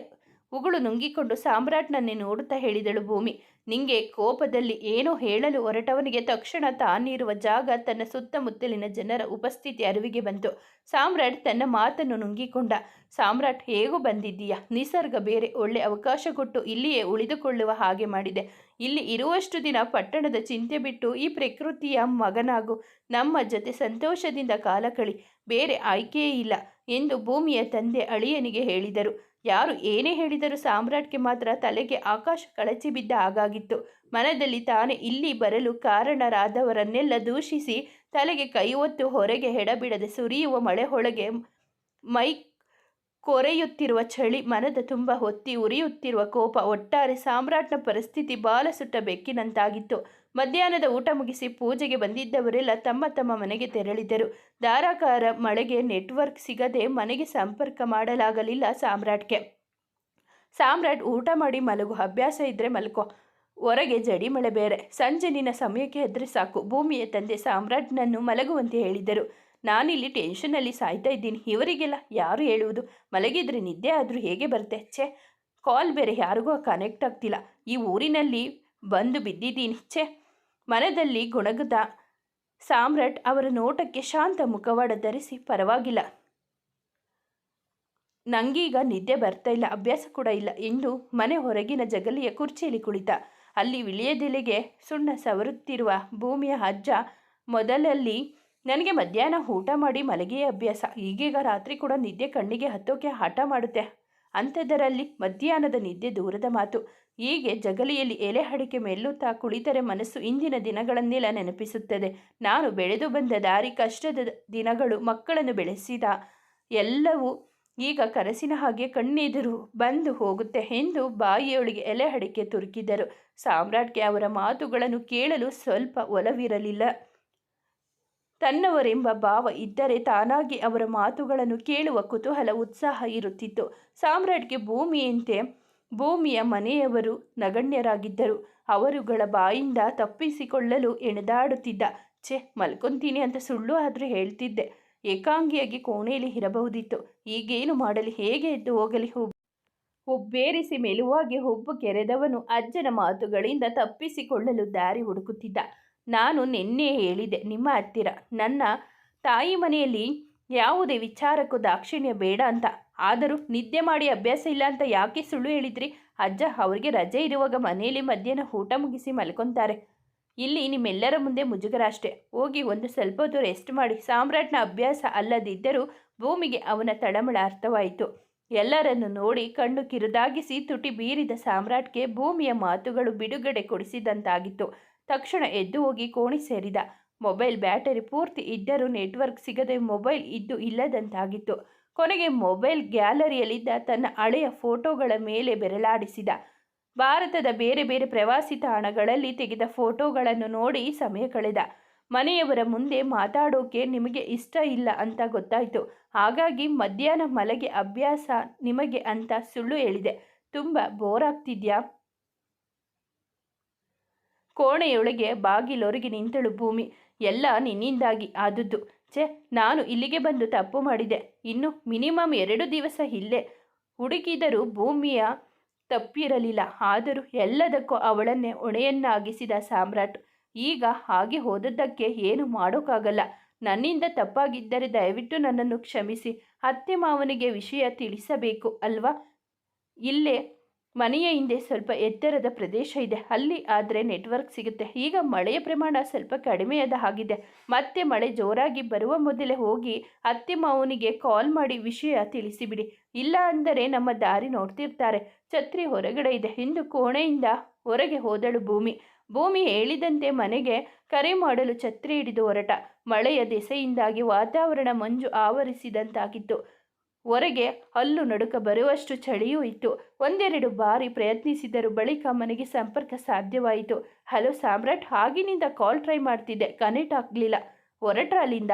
ಉಗುಳು ನುಂಗಿಕೊಂಡು ಸಾಮ್ರಾಟ್ನನ್ನೇ ನೋಡುತ್ತಾ ಹೇಳಿದಳು ಭೂಮಿ. ನಿಂಗೆ ಕೋಪದಲ್ಲಿ ಏನೋ ಹೇಳಲು ಹೊರಟವನಿಗೆ ತಕ್ಷಣ ತಾನಿರುವ ಜಾಗ ತನ್ನ ಸುತ್ತಮುತ್ತಲಿನ ಜನರ ಉಪಸ್ಥಿತಿ ಅರಿವಿಗೆ ಬಂತು. ಸಾಮ್ರಾಟ್ ತನ್ನ ಮಾತನ್ನು ನುಂಗಿಕೊಂಡ. ಸಾಮ್ರಾಟ್, ಹೇಗೂ ಬಂದಿದ್ದೀಯಾ? ನಿಸರ್ಗ ಬೇರೆ. ಒಳ್ಳೆ ಅವಕಾಶ ಕೊಟ್ಟು ಇಲ್ಲಿಯೇ ಉಳಿದುಕೊಳ್ಳುವ ಹಾಗೆ ಮಾಡಿದೆ. ಇಲ್ಲಿ ಇರುವಷ್ಟು ದಿನ ಪಟ್ಟಣದ ಚಿಂತೆ ಬಿಟ್ಟು ಈ ಪ್ರಕೃತಿಯ ಮಗನಾಗು. ನಮ್ಮ ಜೊತೆ ಸಂತೋಷದಿಂದ ಕಾಲ ಕಳಿ. ಬೇರೆ ಆಯ್ಕೆಯೇ ಇಲ್ಲ ಎಂದು ಭೂಮಿಯ ತಂದೆ ಅಳಿಯನಿಗೆ ಹೇಳಿದರು. ಯಾರು ಏನೇ ಹೇಳಿದರೂ ಸಾಮ್ರಾಟ್ಗೆ ಮಾತ್ರ ತಲೆಗೆ ಆಕಾಶ ಕಳಚಿ ಬಿದ್ದ ಹಾಗಾಗಿತ್ತು. ಮನದಲ್ಲಿ ತಾನೇ ಇಲ್ಲಿ ಬರಲು ಕಾರಣರಾದವರನ್ನೆಲ್ಲ ದೂಷಿಸಿ ತಲೆಗೆ ಕೈ ಹೊತ್ತು ಹೊರಗೆ ಹೆಡಬಿಡದೆ ಸುರಿಯುವ ಮಳೆ ಹೊಳಗೆ ಮೈ ಕೊರೆಯುತ್ತಿರುವ ಚಳಿ, ಮನದ ತುಂಬ ಹೊತ್ತಿ ಉರಿಯುತ್ತಿರುವ ಕೋಪ, ಒಟ್ಟಾರೆ ಸಾಮ್ರಾಟ್ನ ಪರಿಸ್ಥಿತಿ ಬಾಲ ಸುಟ್ಟ ಬೆಕ್ಕಿನಂತಾಗಿತ್ತು. ಮಧ್ಯಾಹ್ನದ ಊಟ ಮುಗಿಸಿ ಪೂಜೆಗೆ ಬಂದಿದ್ದವರೆಲ್ಲ ತಮ್ಮ ತಮ್ಮ ಮನೆಗೆ ತೆರಳಿದರು. ಧಾರಾಕಾರ ಮಳೆಗೆ ನೆಟ್ವರ್ಕ್ ಸಿಗದೆ ಮನೆಗೆ ಸಂಪರ್ಕ ಮಾಡಲಾಗಲಿಲ್ಲ ಸಾಮ್ರಾಟ್ಗೆ. ಸಾಮ್ರಾಟ್ ಊಟ ಮಾಡಿ ಮಲಗು, ಅಭ್ಯಾಸ ಇದ್ದರೆ ಮಲ್ಕೋ, ಹೊರಗೆ ಜಡಿ ಮಳೆ ಬೇರೆ. ಸಂಜೆ ನಿನ್ನ ಸಮಯಕ್ಕೆ ಎದ್ರೆ ಸಾಕು, ಭೂಮಿಯ ತಂದೆ ಸಾಮ್ರಾಟ್ನನ್ನು ಮಲಗುವಂತೆ ಹೇಳಿದರು. ನಾನಿಲ್ಲಿ ಟೆನ್ಷನಲ್ಲಿ ಸಾಯ್ತಾ ಇದ್ದೀನಿ. ಇವರಿಗೆಲ್ಲ ಯಾರು ಹೇಳುವುದು? ಮಲಗಿದ್ರೆ ನಿದ್ದೆ ಆದರೂ ಹೇಗೆ ಬರುತ್ತೆ? ಛೇ ಕಾಲ್ ಬೇರೆ ಯಾರಿಗೂ ಕನೆಕ್ಟ್ ಆಗ್ತಿಲ್ಲ. ಈ ಊರಿನಲ್ಲಿ ಬಂದು ಬಿದ್ದಿದ್ದೀನಿ. ಛೇ, ಮನದಲ್ಲಿ ಗುಣಗದ ಸಾಮ್ರಾಟ್ ಅವರ ನೋಟಕ್ಕೆ ಶಾಂತ ಮುಖವಾಡ ಧರಿಸಿ ಪರವಾಗಿಲ್ಲ. ನಂಗೀಗ ನಿದ್ದೆ ಬರ್ತಾ ಇಲ್ಲ, ಅಭ್ಯಾಸ ಕೂಡ ಇಲ್ಲ. ಎಂದು ಮನೆ ಹೊರಗಿನ ಜಗಲಿಯ ಕುರ್ಚಿಯಲ್ಲಿ ಕುಳಿತ. ಅಲ್ಲಿ ವಿಳಿಯದೆಲೆಗೆ ಸುಣ್ಣ ಸವರುತ್ತಿರುವ ಭೂಮಿಯ ಅಜ್ಜ ಮೊದಲಲ್ಲಿ ನನಗೆ ಮಧ್ಯಾಹ್ನ ಊಟ ಮಾಡಿ ಮಲಗಿಯೇ ಅಭ್ಯಾಸ. ಈಗೀಗ ರಾತ್ರಿ ಕೂಡ ನಿದ್ದೆ ಕಣ್ಣಿಗೆ ಹತ್ತೋಕೆ ಹಠ ಮಾಡುತ್ತೆ. ಅಂಥದ್ದರಲ್ಲಿ ಮಧ್ಯಾಹ್ನದ ನಿದ್ದೆ ದೂರದ ಮಾತು. ಹೀಗೆ ಜಗಲಿಯಲ್ಲಿ ಎಲೆ ಹಡಿಕೆ ಮೆಲ್ಲುತ್ತಾ ಕುಳಿತರೆ ಮನಸ್ಸು ಇಂದಿನ ದಿನಗಳನ್ನೆಲ್ಲ ನೆನಪಿಸುತ್ತದೆ. ನಾನು ಬೆಳೆದು ಬಂದ ದಾರಿ, ಕಷ್ಟದ ದಿನಗಳು, ಮಕ್ಕಳನ್ನು ಬೆಳೆಸಿದ ಎಲ್ಲವೂ ಈಗ ಕರಸಿನ ಹಾಗೆ ಕಣ್ಣೆದುರು ಬಂದು ಹೋಗುತ್ತೆ ಎಂದು ಬಾಯಿಯೊಳಗೆ ಎಲೆ ಹಡಿಕೆ ತುರುಕಿದರು. ಸಾಮ್ರಾಟ್ಗೆ ಅವರ ಮಾತುಗಳನ್ನು ಕೇಳಲು ಸ್ವಲ್ಪ ಒಲವಿರಲಿಲ್ಲ. ತನ್ನವರೆಂಬ ಭಾವ ಇದ್ದರೆ ತಾನಾಗಿ ಅವರ ಮಾತುಗಳನ್ನು ಕೇಳುವ ಕುತೂಹಲ ಉತ್ಸಾಹ ಇರುತ್ತಿತ್ತು. ಸಾಮ್ರಾಟ್ಗೆ ಭೂಮಿಯಂತೆ ಭೂಮಿಯ ಮನೆಯವರು ನಗಣ್ಯರಾಗಿದ್ದರು. ಅವರುಗಳ ಬಾಯಿಂದ ತಪ್ಪಿಸಿಕೊಳ್ಳಲು ಎಣೆದಾಡುತ್ತಿದ್ದ, ಛೆ, ಮಲ್ಕೊಂತೀನಿ ಅಂತ ಸುಳ್ಳು ಆದರೂ ಹೇಳ್ತಿದ್ದೆ. ಏಕಾಂಗಿಯಾಗಿ ಕೋಣೆಯಲ್ಲಿ ಇರಬಹುದಿತ್ತು. ಈಗೇನು ಮಾಡಲಿ, ಹೇಗೆ ಎದ್ದು ಹೋಗಲಿ ಹುಬ್ಬೇರಿಸಿ ಮೆಲುವಾಗಿ ಹುಬ್ಬು ಕೆರೆದವನು ಅಜ್ಜನ ಮಾತುಗಳಿಂದ ತಪ್ಪಿಸಿಕೊಳ್ಳಲು ದಾರಿ ಹುಡುಕುತ್ತಿದ್ದ. ನಾನು ನಿನ್ನೆ ಹೇಳಿದೆ, ನಿಮ್ಮ ಹತ್ತಿರ. ನನ್ನ ತಾಯಿ ಮನೆಯಲ್ಲಿ ಯಾವುದೇ ವಿಚಾರಕ್ಕೂ ದಾಕ್ಷಿಣ್ಯ ಬೇಡ ಅಂತ. ಆದರೂ ನಿದ್ದೆ ಮಾಡಿ ಅಭ್ಯಾಸ ಇಲ್ಲ ಅಂತ ಯಾಕೆ ಸುಳ್ಳು ಹೇಳಿದ್ರಿ? ಅಜ್ಜ ಅವರಿಗೆ ರಜೆ ಇರುವಾಗ ಮನೆಯಲ್ಲಿ ಮಧ್ಯಾಹ್ನ ಊಟ ಮುಗಿಸಿ ಮಲ್ಕೊತಾರೆ. ಇಲ್ಲಿ ನಿಮ್ಮೆಲ್ಲರ ಮುಂದೆ ಮುಜುಗರ ಅಷ್ಟೇ ಹೋಗಿ ಒಂದು ಸ್ವಲ್ಪ ಹೊತ್ತು ರೆಸ್ಟ್ ಮಾಡಿ. ಸಾಮ್ರಾಟ್ನ ಅಭ್ಯಾಸ ಅಲ್ಲದಿದ್ದರೂ ಭೂಮಿಗೆ ಅವನ ತಳಮಳ ಅರ್ಥವಾಯಿತು. ಎಲ್ಲರನ್ನು ನೋಡಿ ಕಣ್ಣು ಕಿರುದಾಗಿಸಿ ತುಟಿ ಬೀರಿದ ಸಾಮ್ರಾಟ್ಗೆ ಭೂಮಿಯ ಮಾತುಗಳು ಬಿಡುಗಡೆ ಕೊಡಿಸಿದಂತಾಗಿತ್ತು. ತಕ್ಷಣ ಎದ್ದು ಹೋಗಿ ಕೋಣೆ ಸೇರಿದ. ಮೊಬೈಲ್ ಬ್ಯಾಟರಿ ಪೂರ್ತಿ ಇದ್ದರೂ ನೆಟ್ವರ್ಕ್ ಸಿಗದೆ ಮೊಬೈಲ್ ಇದ್ದು ಇಲ್ಲದಂತಾಗಿತ್ತು. ಕೊನೆಗೆ ಮೊಬೈಲ್ ಗ್ಯಾಲರಿಯಲ್ಲಿದ್ದ ತನ್ನ ಹಳೆಯ ಫೋಟೋಗಳ ಮೇಲೆ ಬೆರಳಾಡಿಸಿದ. ಭಾರತದ ಬೇರೆ ಬೇರೆ ಪ್ರವಾಸಿ ತಾಣಗಳಲ್ಲಿ ತೆಗೆದ ಫೋಟೋಗಳನ್ನು ನೋಡಿ ಸಮಯ ಕಳೆದ. ಮನೆಯವರ ಮುಂದೆ ಮಾತಾಡೋಕೆ ನಿಮಗೆ ಇಷ್ಟ ಇಲ್ಲ ಅಂತ ಗೊತ್ತಾಯಿತು. ಹಾಗಾಗಿ ಮಧ್ಯಾಹ್ನ ಮಲಗೆ ಅಭ್ಯಾಸ ನಿಮಗೆ ಅಂತ ಸುಳ್ಳು ಹೇಳಿದೆ. ತುಂಬ ಬೋರ್ ಆಗ್ತಿದ್ಯಾ? ಕೋಣೆಯೊಳಗೆ ಬಾಗಿಲೊರಗಿ ನಿಂತಳು ಭೂಮಿ. ಎಲ್ಲ ನಿನ್ನಿಂದಾಗಿ ಆದದ್ದು ಛೆ, ನಾನು ಇಲ್ಲಿಗೆ ಬಂದು ತಪ್ಪು ಮಾಡಿದೆ. ಇನ್ನು ಮಿನಿಮಮ್ ಎರಡು ದಿವಸ ಇಲ್ಲೇ ಹುಡುಕಿದರೂ ಭೂಮಿಯ ತಪ್ಪಿರಲಿಲ್ಲ. ಆದರೂ ಎಲ್ಲದಕ್ಕೂ ಅವಳನ್ನೇ ಹೊಣೆಯನ್ನಾಗಿಸಿದ ಸಾಮ್ರಾಟ್. ಈಗ ಹಾಗೆ ಹೋದದ್ದಕ್ಕೆ ಏನು ಮಾಡೋಕ್ಕಾಗಲ್ಲ. ನನ್ನಿಂದ ತಪ್ಪಾಗಿದ್ದರೆ ದಯವಿಟ್ಟು ನನ್ನನ್ನು ಕ್ಷಮಿಸಿ. ಅತ್ತೆ ಮಾವನಿಗೆ ವಿಷಯ ತಿಳಿಸಬೇಕು ಅಲ್ವಾ? ಇಲ್ಲೇ ಮನೆಯ ಹಿಂದೆ ಸ್ವಲ್ಪ ಎತ್ತರದ ಪ್ರದೇಶ ಇದೆ. ಅಲ್ಲಿ ಆದರೆ ನೆಟ್ವರ್ಕ್ ಸಿಗುತ್ತೆ. ಈಗ ಮಳೆಯ ಪ್ರಮಾಣ ಸ್ವಲ್ಪ ಕಡಿಮೆಯಾದ ಹಾಗಿದೆ. ಮತ್ತೆ ಮಳೆ ಜೋರಾಗಿ ಬರುವ ಮೊದಲೇ ಹೋಗಿ ಅತ್ತೆ ಮಾವನಿಗೆ ಕಾಲ್ ಮಾಡಿ ವಿಷಯ ತಿಳಿಸಿಬಿಡಿ. ಇಲ್ಲ ಅಂದರೆ ನಮ್ಮ ದಾರಿ ನೋಡ್ತಿರ್ತಾರೆ. ಛತ್ರಿ ಹೊರಗಡೆ ಇದೆ. ಇಂದು ಕೋಣೆಯಿಂದ ಹೊರಗೆ ಹೋದಳು ಭೂಮಿ. ಭೂಮಿ ಹೇಳಿದಂತೆ ಮನೆಗೆ ಕರೆ ಮಾಡಲು ಛತ್ರಿ ಹಿಡಿದು ಹೊರಟ. ಮಳೆಯ ದೆಸೆಯಿಂದಾಗಿ ವಾತಾವರಣ ಮಂಜು ಆವರಿಸಿದಂತಾಗಿತ್ತು. ಹೊರಗೆ ಹಲ್ಲು ನಡುಕ ಬರುವಷ್ಟು ಚಳಿಯೂ ಇತ್ತು. ಒಂದೆರಡು ಬಾರಿ ಪ್ರಯತ್ನಿಸಿದರು ಬಳಿಕ ಮನೆಗೆ ಸಂಪರ್ಕ ಸಾಧ್ಯವಾಯಿತು. ಹಲೋ ಸಾಮ್ರಾಟ್ ಆಗಿನಿಂದ ಕಾಲ್ ಟ್ರೈ ಮಾಡ್ತಿದ್ದೆ. ಕನೆಕ್ಟ್ ಆಗಲಿಲ್ಲ. ಹೊರಟ್ರ ಅಲ್ಲಿಂದ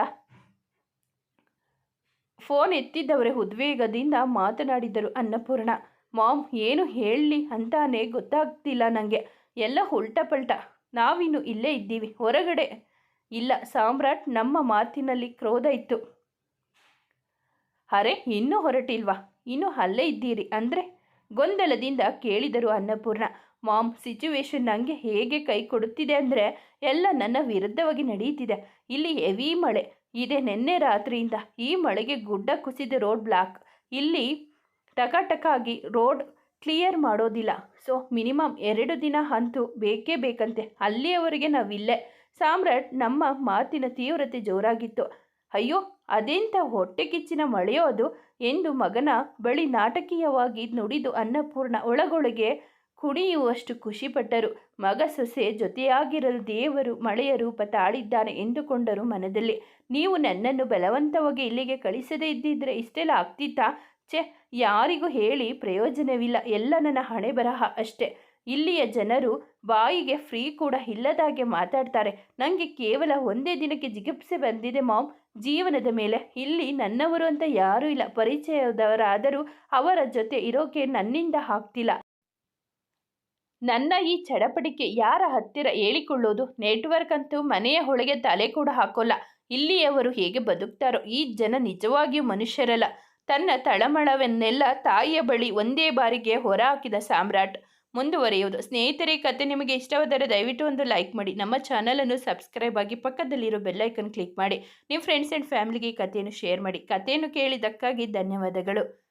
ಫೋನ್ ಎತ್ತಿದ್ದವರೇ ಉದ್ವೇಗದಿಂದ ಮಾತನಾಡಿದರು ಅನ್ನಪೂರ್ಣ. ಮಾಮ್ ಏನು ಹೇಳಲಿ ಅಂತಾನೆ ಗೊತ್ತಾಗ್ತಿಲ್ಲ ನನಗೆ ಎಲ್ಲ ಉಲ್ಟಾ ಪಲ್ಟ ನಾವಿನ್ನು ಇಲ್ಲೇ ಇದ್ದೀವಿ. ಹೊರಗಡೆ ಇಲ್ಲ. ಸಾಮ್ರಾಟ್, ನಮ್ಮ ಮಾತಿನಲ್ಲಿ ಕ್ರೋಧ ಇತ್ತು. ಅರೆ, ಇನ್ನೂ ಹೊರಟಿಲ್ವಾ? ಇನ್ನೂ ಅಲ್ಲೇ ಇದ್ದೀರಿ ಅಂದರೆ? ಗೊಂದಲದಿಂದ ಕೇಳಿದರು ಅನ್ನಪೂರ್ಣ. ಮಾಮ್ ಸಿಚುವೇಶನ್ ನನಗೆ ಹೇಗೆ ಕೈ ಕೊಡುತ್ತಿದೆ ಅಂದರೆ, ಎಲ್ಲ ನನ್ನ ವಿರುದ್ಧವಾಗಿ ನಡೆಯುತ್ತಿದೆ. ಇಲ್ಲಿ ಹೆವಿ ಮಳೆ. ಇದೆ ನಿನ್ನೆ ರಾತ್ರಿಯಿಂದ ಈ ಮಳೆಗೆ ಗುಡ್ಡ ಕುಸಿದ ರೋಡ್ ಬ್ಲಾಕ್ ಇಲ್ಲಿ ಟಕ ಟಕಾಗಿ ರೋಡ್ ಕ್ಲಿಯರ್ ಮಾಡೋದಿಲ್ಲ. ಸೊ ಮಿನಿಮಮ್ ಎರಡು ದಿನ ಅಂತೂ ಬೇಕೇ ಬೇಕಂತೆ. ಅಲ್ಲಿಯವರೆಗೆ ನಾವಿಲ್ಲೇ. ಸಾಮ್ರಾಟ್ ನಮ್ಮ ಮಾತಿನ ತೀವ್ರತೆ ಜೋರಾಗಿತ್ತು. ಅಯ್ಯೋ ಅದೆಂಥ ಹೊಟ್ಟೆ ಕಿಚ್ಚಿನ ಮಳೆಯೋದು ಎಂದು ಮಗನ ಬಳಿ ನಾಟಕೀಯವಾಗಿ ನುಡಿದು ಅನ್ನಪೂರ್ಣ ಒಳಗೊಳಗೆ ಕುಣಿಯುವಷ್ಟು ಖುಷಿಪಟ್ಟರು. ಮಗ ಸೊಸೆ ಜೊತೆಯಾಗಿರಲು ದೇವರು ಮಳೆಯ ರೂಪ ತಾಳಿದ್ದಾನೆ ಎಂದುಕೊಂಡರು ಮನದಲ್ಲಿ. ನೀವು ನನ್ನನ್ನು ಬಲವಂತವಾಗಿ ಇಲ್ಲಿಗೆ ಕಳಿಸದೇ ಇದ್ದಿದ್ರೆ ಇಷ್ಟೆಲ್ಲ ಆಗ್ತಿತ್ತಾ? ಛೆ, ಯಾರಿಗೂ ಹೇಳಿ ಪ್ರಯೋಜನವಿಲ್ಲ. ಎಲ್ಲ ನನ್ನ ಹಣೆ ಬರಹ ಅಷ್ಟೆ. ಇಲ್ಲಿಯ ಜನರು ಬಾಯಿಗೆ ಫ್ರೀ ಕೂಡ ಇಲ್ಲದಾಗೆ ಮಾತಾಡ್ತಾರೆ. ನನಗೆ ಕೇವಲ ಒಂದೇ ದಿನಕ್ಕೆ ಜಿಗುಪ್ಸೆ ಬಂದಿದೆ ಮಾಮ್. ಜೀವನದ ಮೇಲೆ ಇಲ್ಲಿ ನನ್ನವರು ಅಂತ ಯಾರೂ ಇಲ್ಲ. ಪರಿಚಯದವರಾದರೂ ಅವರ ಜೊತೆ ಇರೋಕೆ ನನ್ನಿಂದ ಆಗ್ತಿಲ್ಲ. ನನ್ನ ಈ ಚಡಪಡಿಕೆ ಯಾರ ಹತ್ತಿರ ಹೇಳಿಕೊಳ್ಳೋದು? ನೆಟ್ವರ್ಕ್ ಅಂತೂ ಮನೆಯ ಒಳಗೆ ತಲೆ ಕೂಡ ಹಾಕೋಲ್ಲ. ಇಲ್ಲಿಯವರು ಹೇಗೆ ಬದುಕ್ತಾರೋ? ಈ ಜನ ನಿಜವಾಗಿಯೂ ಮನುಷ್ಯರಲ್ಲ. ತನ್ನ ತಳಮಳವನ್ನೆಲ್ಲ ತಾಯಿಯ ಬಳಿ ಒಂದೇ ಬಾರಿಗೆ ಹೊರಹಾಕಿದ ಸಾಮ್ರಾಟ್. ಮುಂದುವರಿಯುವುದು. ಸ್ನೇಹಿತರೆ ಕತೆ ನಿಮಗೆ ಇಷ್ಟವಾದರೆ ದಯವಿಟ್ಟು ಒಂದು ಲೈಕ್ ಮಾಡಿ. ನಮ್ಮ ಚಾನಲನ್ನು ಸಬ್ಸ್ಕ್ರೈಬ್ ಆಗಿ ಪಕ್ಕದಲ್ಲಿರೋ ಬೆಲ್ಲೈಕನ್ ಕ್ಲಿಕ್ ಮಾಡಿ. ನಿಮ್ಮ ಫ್ರೆಂಡ್ಸ್ ಆ್ಯಂಡ್ ಫ್ಯಾಮಿಲಿಗೆ ಕಥೆಯನ್ನು ಶೇರ್ ಮಾಡಿ. ಕಥೆಯನ್ನು ಕೇಳಿದ್ದಕ್ಕಾಗಿ ಧನ್ಯವಾದಗಳು.